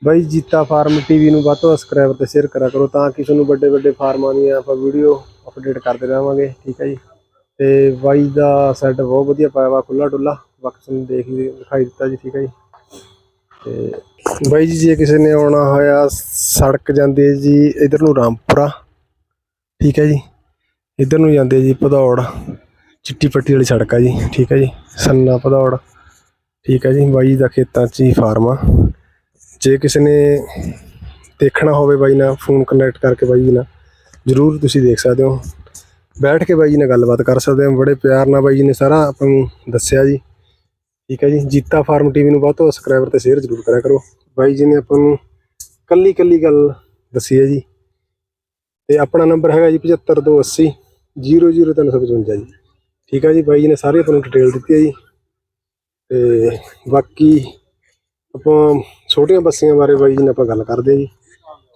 ਬਾਈ ਜੀਤਾ ਫਾਰਮ ਟੀਵੀ ਨੂੰ ਵੱਧ ਤੋਂ ਸਬਸਕ੍ਰਾਈਬ ਤੇ ਸ਼ੇਅਰ ਕਰਿਆ ਕਰੋ ਤਾਂ ਕਿ ਤੁਹਾਨੂੰ ਵੱਡੇ ਵੱਡੇ ਫਾਰਮਾਂ ਦੀਆਂ ਆਪਾਂ ਵੀਡੀਓ ਅਪਡੇਟ ਕਰਦੇ ਰਹਾਂਗੇ ਠੀਕ ਹੈ ਜੀ। ਤੇ ਬਾਈ ਦਾ ਸੈੱਟ ਬਹੁਤ ਵਧੀਆ ਪਾਇਆ ਵਾ ਖੁੱਲਾ ਡੁੱਲਾ ਬਾਕੀ ਤੁਹਾਨੂੰ ਦੇਖ ਹੀ ਦਿਖਾਈ ਦਿੱਤਾ ਜੀ, ਠੀਕ ਹੈ ਜੀ। ਤੇ ਬਾਈ ਜੀ, ਜੇ ਕਿਸੇ ਨੇ ਆਉਣਾ ਹੋਇਆ, ਸੜਕ ਜਾਂਦੀ ਹੈ ਜੀ ਇਧਰ ਨੂੰ ਰਾਮਪੁਰਾ, ਠੀਕ ਹੈ ਜੀ। ਇਧਰ ਨੂੰ ਜਾਂਦੇ ਜੀ ਭਦੌੜ, ਚਿੱਟੀ ਪੱਟੀ ਵਾਲੀ ਸੜਕ ਆ ਜੀ, ਠੀਕ ਹੈ ਜੀ। ਸੰਨਾ ਭਦੌੜ, ਠੀਕ ਹੈ ਜੀ। ਬਾਈ ਦਾ ਖੇਤਾਂ 'ਚ ਹੀ ਫਾਰਮ ਆ। ਜੇ ਕਿਸੇ ਨੇ ਦੇਖਣਾ ਹੋਵੇ ਬਾਈ ਨਾਲ ਫੋਨ ਕਨੈਕਟ ਕਰਕੇ ਬਾਈ ਜੀ ਨਾਲ, ਜਰੂਰ ਤੁਸੀਂ ਦੇਖ ਸਕਦੇ ਹੋ। ਬੈਠ ਕੇ ਬਾਈ ਜੀ ਨਾਲ ਗੱਲਬਾਤ ਕਰ ਸਕਦੇ ਹਾਂ। ਬੜੇ ਪਿਆਰ ਨਾਲ ਬਾਈ ਜੀ ਨੇ ਸਾਰਾ ਆਪਾਂ ਨੂੰ ਦੱਸਿਆ ਜੀ। ਠੀਕ ਹੈ ਜੀ। ਜੀਤਾ ਫਾਰਮ ਟੀਵੀ ਨੂੰ ਬਹੁਤ ਤੋਂ ਸਬਸਕ੍ਰਾਈਬਰ ਤੇ ਸ਼ੇਅਰ ਜਰੂਰ ਕਰਿਆ ਕਰੋ। ਬਾਈ ਜੀ ਨੇ ਆਪਾਂ ਨੂੰ ਕੱਲੀ ਕੱਲੀ ਗੱਲ ਦੱਸੀ ਹੈ ਜੀ। ਤੇ ਆਪਣਾ ਨੰਬਰ ਹੈਗਾ ਜੀ 75280 00355 ਜੀ। ਠੀਕ ਹੈ ਜੀ। ਬਾਈ ਜੀ ਨੇ ਸਾਰੇ ਆਪਾਂ ਨੂੰ ਡਿਟੇਲ ਦਿੱਤੀ ਹੈ ਜੀ। ਤੇ ਬਾਕੀ ਆਪਾਂ ਛੋਟੀਆਂ ਬੱਸੀਆਂ ਬਾਰੇ ਬਾਈ ਜੀ ਨੇ ਆਪਾਂ ਗੱਲ ਕਰਦੇ ਹਾਂ ਜੀ।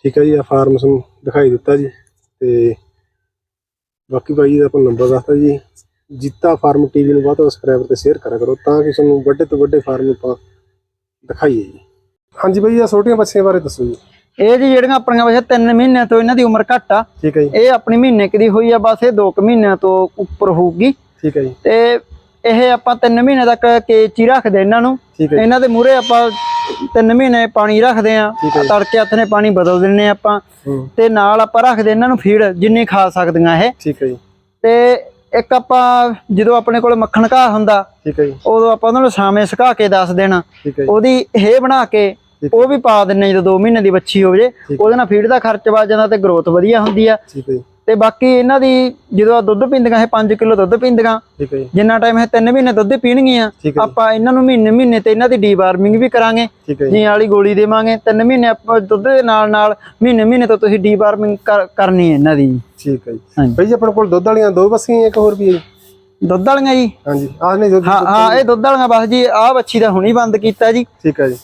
ਠੀਕ ਹੈ ਜੀ। ਆ ਫਾਰਮ ਤੁਹਾਨੂੰ ਦਿਖਾਈ ਦਿੱਤਾ ਜੀ। ਤੇ ਬਾਕੀ ਜੀ ਦਾ ਆਪਾਂ ਨੰਬਰ ਦੱਸਤਾ ਜੀ। ਜੀਤਾ ਫਾਰਮ ਟੀਵੀ ਨੂੰ ਬਹੁਤ ਸਬਸਕ੍ਰਾਈਬਰ ਤੇ ਸ਼ੇਅਰ ਕਰਿਆ ਕਰੋ ਤਾਂ ਕਿ ਤੁਹਾਨੂੰ ਵੱਡੇ ਤੋਂ ਵੱਡੇ ਫਾਰਮ ਆਪਾਂ ਦਿਖਾਈਏ ਜੀ। ਹਾਂਜੀ ਬਾਈ ਆ ਛੋਟੀਆਂ ਬੱਸੀਆਂ ਬਾਰੇ ਦੱਸੋ ਜੀ। ਇਹ ਜੀ ਜਿਹੜੀਆਂ ਆਪਣੀਆਂ ਵੈਸੇ 3 ਮਹੀਨਿਆਂ ਤੋਂ ਇਹਨਾਂ ਦੀ ਉਮਰ ਘੱਟ ਆ। ਠੀਕ ਹੈ ਜੀ। ਇਹ ਆਪਣੀ ਮਹੀਨੇ ਕੁ ਦੀ ਹੋਈ ਆ ਬਸ ਇਹ 2 ਮਹੀਨਿਆਂ ਤੋਂ ਉੱਪਰ ਹੋਊਗੀ। ਠੀਕ ਹੈ ਜੀ। ਤੇ ਇਹ ਆਪਾਂ 3 ਮਹੀਨੇ ਤੱਕ ਕੇਜ 'ਚ ਹੀ ਰੱਖਦੇ ਇਹਨਾਂ ਨੂੰ। ਇਹਨਾਂ ਦੇ ਮੂਹਰੇ ਆਪਾਂ 3 ਮਹੀਨੇ ਪਾਣੀ ਰੱਖਦੇ ਆ। ਤੜਕੇ ਹੱਥ ਨੇ ਪਾਣੀ ਬਦਲ ਦਿੰਨੇ ਆਪਾਂ। ਤੇ ਨਾਲ ਆਪਾਂ ਰੱਖਦੇ ਇਹਨਾਂ ਨੂੰ ਫੀਡ ਜਿੰਨੀ ਖਾ ਸਕਦੀਆਂ ਇਹ। ਠੀਕ ਹੈ ਜੀ। ਤੇ ਇੱਕ ਆਪਾਂ ਜਦੋਂ ਆਪਣੇ ਕੋਲ ਮੱਖਣ ਘਾਹ ਹੁੰਦਾ ਠੀਕ ਹੈ ਜੀ। ਉਦੋਂ ਆਪਾਂ ਉਹਨਾਂ ਨੂੰ ਸਾਵੇਂ ਸੁਕਾ ਕੇ ਦੱਸ ਦੇਣਾ। ਉਹਦੀ ਹੇ ਬਣਾ ਕੇ ਉਹ ਵੀ ਪਾ ਦਿੰਨੇ ਜਦੋਂ 2 ਮਹੀਨੇ ਦੀ ਬੱਚੀ ਹੋ। ਜੇ। ਉਹਦੇ ਨਾਲ ਫੀਡ ਦਾ ਖਰਚ ਵੱਜ ਜਾਂਦਾ ਤੇ ਗਰੋਥ ਵਧੀਆ ਹੁੰਦੀ ਆ। ਠੀਕ ਹੈ ਜੀ। ਤੇ ਬਾਕੀ ਇਹਨਾਂ ਦੀ ਜਦੋਂ ਦੁੱਧ ਪੀਂਦੀਆਂ ਇਹ 5 ਕਿਲੋ ਦੁੱਧ ਪੀਂਦੀਆਂ ਠੀਕ ਹੈ ਜੀ। ਜਿੰਨਾ ਟਾਈਮ ਇਹ 3 ਮਹੀਨੇ ਦੁੱਧ ਪੀਣਗੀਆਂ ਆਪਾਂ ਇਹਨਾਂ ਨੂੰ ਮਹੀਨੇ ਮਹੀਨੇ ਤੇ ਇਹਨਾਂ ਦੀ ਡੀਵਾਰਮਿੰਗ ਵੀ ਕਰਾਂਗੇ ਜੀ। ਵਾਲੀ ਗੋਲੀ ਦੇਵਾਂਗੇ 3 ਮਹੀਨੇ ਆਪਾਂ ਦੁੱਧ ਦੇ ਨਾਲ ਨਾਲ ਮਹੀਨੇ ਮਹੀਨੇ ਤੋਂ ਤੁਸੀਂ ਡੀਵਾਰਮਿੰਗ ਕਰਨੀ ਹੈ ਇਹਨਾਂ ਦੀ। ਠੀਕ ਹੈ ਜੀ। ਭਾਈ ਜੀ ਆਪਣੇ ਕੋਲ ਦੁੱਧ ਵਾਲੀਆਂ ਦੋ ਬੱਸੀਆਂ ਇੱਕ ਹੋਰ ਵੀ ਹੈ ਦੁੱਧ ਵਾਲੀਆਂ ਜੀ। ਹਾਂਜੀ ਆਹ ਨਹੀਂ ਦੁੱਧ ਹਾਂ ਹਾਂ ਇਹ ਦੁੱਧ ਵਾਲੀਆਂ ਬਸ ਜੀ ਆਹ ਬੱਚੀ ਦਾ ਹੁਣੀ ਬੰਦ ਕੀਤਾ ਜੀ। ਠੀਕ ਹੈ ਜੀ।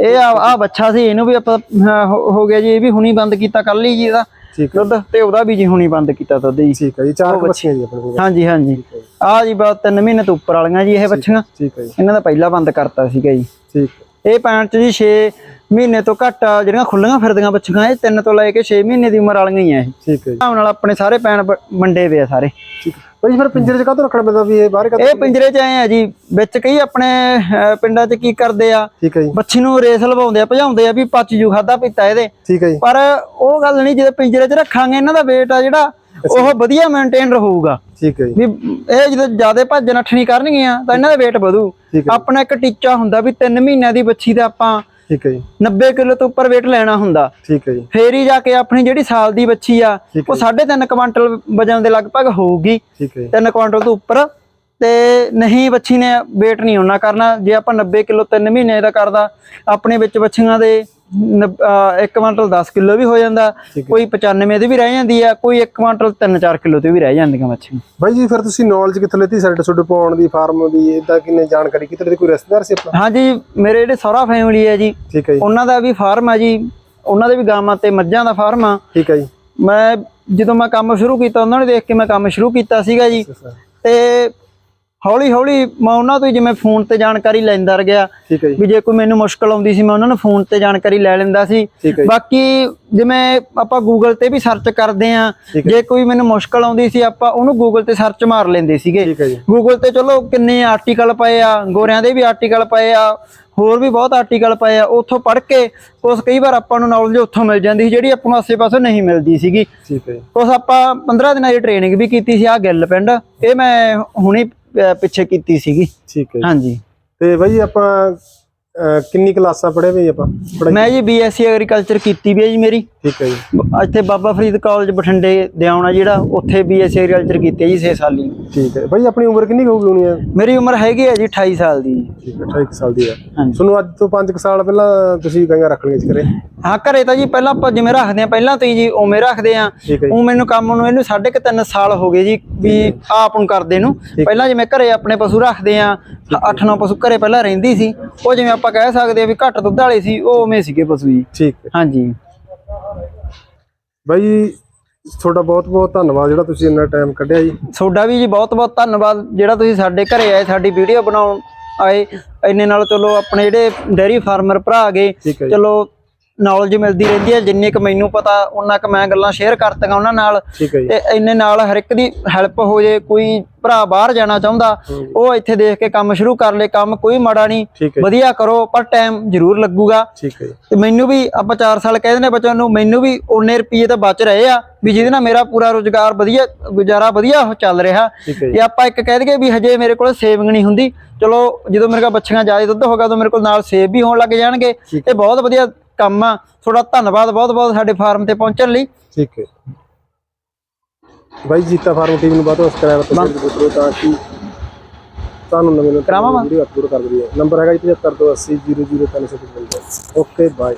ਇਹ ਆ ਆਹ ਬੱਚਾ ਸੀ ਇਹਨੂੰ ਵੀ ਆਪਾਂ ਹਾਂ, ਗਿਆ ਜੀ ਇਹ ਵੀ ਹੁਣੀ ਬੰਦ ਕੀਤਾ ਕੱਲ ਹੀ ਜੀ ਇਹਦਾ। ਦੁੱਧ ਤੇ ਉਹਦਾ ਵੀ ਜੀ ਹੁਣੀ ਬੰਦ ਕੀਤਾ ਦੁੱਧ ਜੀ। ਠੀਕ ਹੈ ਜੀ ਚਾਰ ਬੱਸੀਆਂ ਜੀ ਆਪਣੇ ਕੋਲ ਹਾਂਜੀ। ਹਾਂਜੀ ਹੈ ਜੀ, ਬਸ 3 ਮਹੀਨੇ ਤੋਂ ਉੱਪਰ ਵਾਲੀਆਂ ਜੀ ਇਹ ਬੱਚੀਆਂ। ਠੀਕ ਹੈ ਜੀ। ਇਹਨਾਂ ਦਾ ਪਹਿਲਾਂ ਬੰਦ ਕਰਤਾ ਸੀਗਾ ਜੀ। ਠੀਕ ਇਹ ਪੈਣ ਚ ਜੀ 6 ਮਹੀਨੇ ਤੋਂ ਘੱਟ ਆ ਜਿਹੜੀਆਂ ਖੁੱਲੀਆਂ ਫਿਰਦੀਆਂ ਬੱਚੀਆਂ ਇਹ 3 ਤੋਂ ਲੈ ਕੇ 6 ਮਹੀਨੇ ਦੀ ਉਮਰ ਵਾਲੀਆਂ ਹੀ ਆ ਇਹ। ਠੀਕ ਹੈ ਜੀ। ਨਾਲ ਆਪਣੇ ਸਾਰੇ ਪੈਣ ਵੰਡੇ ਵੇ ਆ ਸਾਰੇ। ਠੀਕ ਜੀ ਫਿਰ ਪਿੰਜਰੇ 'ਚ ਕਾਹਤੋਂ ਰੱਖਣਾ ਪੈਂਦਾ ਵੀ ਇਹ ਬਾਹਰ ਕਾਹਤੋਂ ਇਹ ਪਿੰਜਰੇ ਚ ਆਏ ਆ ਜੀ ਵਿੱਚ ਕਈ ਆਪਣੇ ਅਹ, ਪਿੰਡਾਂ ਚ ਕੀ ਕਰਦੇ ਆ ਠੀਕ ਹੈ ਜੀ। ਬੱਚੀ ਨੂੰ ਰੇਸ ਲਵਾਉਂਦੇ ਆ ਭਜਾਉਂਦੇ ਆ ਵੀ ਪੱਚ ਜੂ ਖਾਦਾ ਪੀਤਾ ਇਹਦੇ। ਠੀਕ ਹੈ ਜੀ। ਪਰ ਉਹ ਗੱਲ ਨਹੀਂ ਜਦੋਂ ਪਿੰਜਰੇ 'ਚ ਰੱਖਾਂਗੇ ਇਹਨਾਂ ਦਾ weight ਆ ਜਿਹੜਾ ਉਹ ਵਧੀਆ ਮੇਨਟੇਨ ਰਹੂਗਾ। ਠੀਕ ਹੈ ਜੀ। ਵੀ ਇਹ ਜਦੋਂ ਜ਼ਿਆਦਾ ਭੱਜ ਨੱਠ ਨਹੀਂ ਕਰਨਗੀਆਂ ਤਾਂ ਇਹਨਾਂ ਦਾ weight ਵਧੂ। ਠੀਕ ਹੈ ਆਪਣਾ ਇੱਕ ਟੀਚਾ ਹੁੰਦਾ ਵੀ 3 ਮਹੀਨਿਆਂ ਦੀ ਬੱਚੀ ਦਾ ਆਪਾਂ ਠੀਕ ਹੈ ਜੀ। 90 ਕਿਲੋ ਤੋਂ ਉੱਪਰ weight ਲੈਣਾ ਹੁੰਦਾ। ਠੀਕ ਹੈ ਜੀ। ਫੇਰ ਹੀ ਜਾ ਕੇ ਆਪਣੀ ਜਿਹੜੀ ਸਾਲ ਦੀ ਬੱਚੀ ਆ ਉਹ 3.5 ਕੁਇੰਟਲ ਵਜਨ ਦੇ ਲਗਭਗ ਹੋਊਗੀ। ਠੀਕ ਹੈ ਜੀ। 3 ਕੁਇੰਟਲ ਤੋਂ ਉੱਪਰ। ਤੇ ਨਹੀਂ ਬੱਚੀ ਨੇ weight ਨਹੀਂ ਉਹਨਾਂ ਕਰਨਾ। ਜੇ ਆਪਾਂ 90 ਕਿਲੋ 3 ਮਹੀਨੇ ਦਾ ਕਰਦਾ ਆਪਣੇ ਵਿੱਚ ਬੱਚੀਆਂ ਦੇ 1 ਕੁਇੰਟਲ 10 ਕਿਲੋ ਵੀ ਹੋ ਜਾਂਦਾ ਹੈ। ਕੋਈ 95 ਦੇ ਵੀ ਰਹਿ ਜਾਂਦੀ ਆ ਕੋਈ 1 ਕੁਇੰਟਲ 3-4 ਕਿਲੋ ਤੇ ਵੀ ਰਹਿ ਜਾਂਦੀਆਂ ਬੱਚੀਆਂ ਭਾਈ ਜੀ ਫਿਰ ਤੁਸੀਂ ਨੌਲੇਜ ਕਿੱਥੋਂ ਲੈਤੀ? ਸਾਡੇ ਤੁਹਾਡੇ ਪਾਉਣ ਦੀ ਫਾਰਮ ਦੀ ਇਦਾਂ ਕਿੰਨੇ ਜਾਣਕਾਰੀ ਕਿਤੇ ਦੇ ਕੋਈ ਰਿਸ਼ਤੇਦਾਰ ਸੀ ਆਪਣਾ? ਹਾਂਜੀ ਮੇਰੇ ਜਿਹੜੇ ਸਹੁਰਾ ਫੈਮਿਲੀ ਹੈ ਜੀ ਹੈ ਉਹਨਾਂ ਦਾ ਵੀ ਫਾਰਮ ਆ ਜੀ ਉਹਨਾਂ ਦੇ ਵੀ ਗਾਵਾਂ ਤੇ ਮੱਝਾਂ ਦਾ ਫਾਰਮ ਆ। ਠੀਕ ਹੈ ਜੀ। ਮੈਂ ਜਦੋਂ ਮੈਂ ਕੰਮ ਸ਼ੁਰੂ ਕੀਤਾ ਉਹਨਾਂ ਨੂੰ ਦੇਖ ਕੇ ਮੈਂ ਕੰਮ ਸ਼ੁਰੂ ਕੀਤਾ ਸੀਗਾ ਜੀ। ਤੇ ਹੌਲੀ ਹੌਲੀ ਮੈਂ ਉਹਨਾਂ ਤੋਂ ਜਿਵੇਂ ਫੋਨ ਤੇ ਜਾਣਕਾਰੀ ਲੈਂਦਾ ਗਿਆ ਠੀਕ ਹੈ ਜੀ। ਵੀ ਜੇ ਕੋਈ ਮੈਨੂੰ ਮੁਸ਼ਕਲ ਆਉਂਦੀ ਸੀ ਮੈਂ ਉਹਨਾਂ ਨੂੰ ਫੋਨ ਤੇ ਜਾਣਕਾਰੀ ਲੈ ਲੈਂਦਾ ਸੀ। ਬਾਕੀ ਜਿਵੇਂ ਆਪਾਂ ਗੂਗਲ ਤੇ ਵੀ ਸਰਚ ਕਰਦੇ ਆ। ਜੇ। ਕੋਈ ਮੈਨੂੰ ਮੁਸ਼ਕਲ ਆਉਂਦੀ ਸੀ ਆਪਾਂ ਉਹਨੂੰ ਗੂਗਲ ਤੇ ਸਰਚ ਮਾਰ ਲੈਂਦੇ ਸੀਗੇ। ਗੂਗਲ ਤੇ ਚਲੋ ਕਿੰਨੇ ਆਰਟੀਕਲ ਪਏ ਆ ਗੋਰਿਆਂ ਦੇ ਵੀ ਆਰਟੀਕਲ ਪਏ ਆ ਹੋਰ ਵੀ ਬਹੁਤ ਆਰਟੀਕਲ ਪਏ ਆ ਉੱਥੋਂ ਪੜ੍ਹ ਕੇ ਕੁਛ ਕਈ ਵਾਰ ਆਪਾਂ ਨੂੰ ਨੌਲੇਜ ਉੱਥੋਂ ਮਿਲ ਜਾਂਦੀ ਸੀ ਜਿਹੜੀ ਆਪਾਂ ਨੂੰ ਆਸੇ-ਪਾਸੇ ਨਹੀਂ ਮਿਲਦੀ ਸੀਗੀ। ਠੀਕ ਹੈ ਆਪਾਂ 15 ਦਿਨਾਂ ਦੀ ਟ੍ਰੇਨਿੰਗ ਵੀ ਕੀਤੀ ਸੀ ਆ ਗਿੱਲ ਪਿੰਡ। ਇਹ ਮੈਂ ਹੁਣੀ ਪਿੱਛੇ ਕੀਤੀ ਸੀਗੀ ਠੀਕ ਹੈ। ਹਾਂਜੀ ਤੇ ਭਾਈ ਆਪਾਂ ਕਿੰਨੀ ਕਲਾਸਾਂ ਪੜ੍ਹੇ ਵੀ ਆਪਾਂ? ਮੈਂ ਜੀ ਬੀਐਸਸੀ ਐਗਰੀਕਲਚਰ ਕੀਤੀ ਵੀ ਹੈ ਜੀ ਮੇਰੀ। ਠੀਕ ਹੈ ਜੀ। ਇੱਥੇ ਬਾਬਾ ਫਰੀਦ ਕਾਲਜ ਬਠਿੰਡੇ ਦੇ ਆਉਣਾ ਜਿਹੜਾ ਉੱਥੇ ਬੀਐਸਸੀ ਐਗਰੀਕਲਚਰ ਕੀਤੀ ਹੈ ਜੀ 6 ਸਾਲ ਦੀ। ਠੀਕ ਹੈ। ਭਾਈ ਆਪਣੀ ਉਮਰ ਕਿੰਨੀ ਹੋਊਗੀ ਹੋਣੀ ਹੈ? ਮੇਰੀ ਉਮਰ ਹੈਗੀ ਹੈ ਜੀ 28 ਸਾਲ ਦੀ। ਠੀਕ ਹੈ 28 ਸਾਲ ਦੀ ਹੈ। ਤੁਹਾਨੂੰ ਅੱਜ ਤੋਂ 5 ਸਾਲ ਪਹਿਲਾਂ ਤੁਸੀਂ ਗਾਈਆਂ ਰੱਖ ਲਈਆਂ ਸੀ ਘਰੇ? ਹਾਂ ਘਰੇ ਤਾਂ ਜੀ ਪਹਿਲਾਂ ਆਪਾਂ ਜਿਵੇਂ ਰੱਖਦੇ ਆ ਪਹਿਲਾਂ ਤੋਂ ਹੀ ਜੀ ਉਵੇਂ ਰੱਖਦੇ ਆ ਉਹ ਮੈਨੂੰ ਕੰਮ ਨੂੰ ਇਹਨੂੰ ਸਾਢੇ ਕੁ ਤਿੰਨ ਸਾਲ ਹੋ ਗਏ ਜੀ ਵੀ ਆਪ ਨੂੰ ਕਰਦੇ ਨੂੰ। ਪਹਿਲਾਂ ਜਿਵੇਂ ਘਰੇ ਆਪਣੇ ਪਸ਼ੂ ਰੱਖਦੇ ਆ 8-9 ਪਸ਼ੂ ਘਰੇ ਪਹਿਲਾਂ ਰਹਿੰਦੀ ਸੀ ਉਹ ਜਿਵੇਂ ਆਪਾਂ ਕਹਿ ਸਕਦੇ ਆ ਵੀ ਘੱਟ ਦੁੱਧ ਵਾਲੇ ਸੀ ਉਹ ਉਵੇਂ ਸੀਗੇ ਪਸ਼ੂ ਜੀ। ਠੀਕ ਹੈ। ਹਾਂਜੀ। ਭਾਈ ਤੁਹਾਡਾ ਬਹੁਤ ਬਹੁਤ ਧੰਨਵਾਦ ਜਿਹੜਾ ਤੁਸੀਂ ਇੰਨਾ ਟਾਈਮ ਕੱਢਿਆ ਜੀ। ਤੁਹਾਡਾ ਵੀ ਜੀ ਬਹੁਤ ਬਹੁਤ ਧੰਨਵਾਦ ਜਿਹੜਾ ਤੁਸੀਂ ਸਾਡੇ ਘਰੇ ਆਏ ਸਾਡੀ ਵੀਡੀਓ ਬਣਾਉਣ ਆਏ। ਇੰਨੇ ਨਾਲ ਚਲੋ ਆਪਣੇ ਜਿਹੜੇ ਡੇਅਰੀ ਫਾਰਮਰ ਭਰਾ ਆ ਗਏ ਚਲੋ ਨੌਲੇਜ ਮਿਲਦੀ ਰਹਿੰਦੀ ਹੈ ਜਿੰਨੇ ਕੁ ਮੈਨੂੰ ਪਤਾ ਉਹਨਾਂ ਕੁ ਮੈਂ ਗੱਲਾਂ ਸ਼ੇਅਰ ਕਰਤੀਆਂ ਉਹਨਾਂ ਨਾਲ। ਤੇ ਇੰਨੇ ਨਾਲ ਹਰ ਇੱਕ ਦੀ ਹੈਲਪ ਹੋ ਜੇ ਕੋਈ ਭਰਾ ਬਾਹਰ ਜਾਣਾ ਚਾਹੁੰਦਾ। ਉਹ ਇੱਥੇ ਦੇਖ ਕੇ ਕੰਮ ਸ਼ੁਰੂ ਕਰ ਲੇ ਕੰਮ ਕੋਈ ਮਾੜਾ ਨਹੀਂ ਵਧੀਆ ਕਰੋ ਪਰ ਟਾਈਮ ਜ਼ਰੂਰ ਲੱਗੂਗਾ। ਤੇ ਮੈਨੂੰ ਵੀ ਆਪਾਂ 4 ਸਾਲ ਕਹਿ ਦਿੰਦੇ ਬੱਚਿਆਂ ਨੂੰ ਮੈਨੂੰ ਵੀ ਉਹਨੇ ਰੁਪਏ ਤਾਂ ਬਚ ਰਹੇ ਆ ਵੀ ਜਿਹਦੇ ਨਾਲ ਮੇਰਾ ਪੂਰਾ ਰੋਜ਼ਗਾਰ ਵਧੀਆ ਗੁਜ਼ਾਰਾ ਵਧੀਆ ਚੱਲ ਰਿਹਾ। ਜੇ। ਆਪਾਂ ਇੱਕ ਕਹਿ ਦਈਏ ਵੀ ਹਜੇ ਮੇਰੇ ਕੋਲ ਸੇਵਿੰਗ ਨਹੀਂ ਹੁੰਦੀ। ਚਲੋ ਜਦੋਂ ਮੇਰੇ ਕੋਲ ਬੱਚੀਆਂ ਜ਼ਿਆਦਾ ਦੁੱਧ ਹੋਗਾ ਤਾਂ ਮੇਰੇ ਕੋਲ ਨਾਲ ਸੇਵ ਵੀ ਹੋਣ ਲੱਗ ਜਾਣਗੇ। ਇਹ ਬਹੁਤ ਵਧੀਆ ਕੰਮ ਆ। ਤੁਹਾਡਾ ਧੰਨਵਾਦ ਬਹੁਤ ਬਹੁਤ ਸਾਡੇ ਫਾਰਮ ਤੇ ਪਹੁੰਚਣ ਲਈ। ਠੀਕ ਹੈ। ਭਾਈ ਜੀਤਾ ਫਾਰਮ ਟੀਮ ਨੂੰ ਬਹੁਤ ਸਬਸਕ੍ਰਾਈਬ ਕਰੋ ਮਿੱਤਰੋ ਤਾਂ ਕਿ ਤੁਹਾਨੂੰ ਨਵੇਂ ਨਵੇਂ? ਵੀਡੀਓ ਅਪਲੋਡ ਕਰ ਦਈਏ। ਨੰਬਰ ਹੈਗਾ ਜੀ 7528000355 ਓਕੇ ਬਾਏ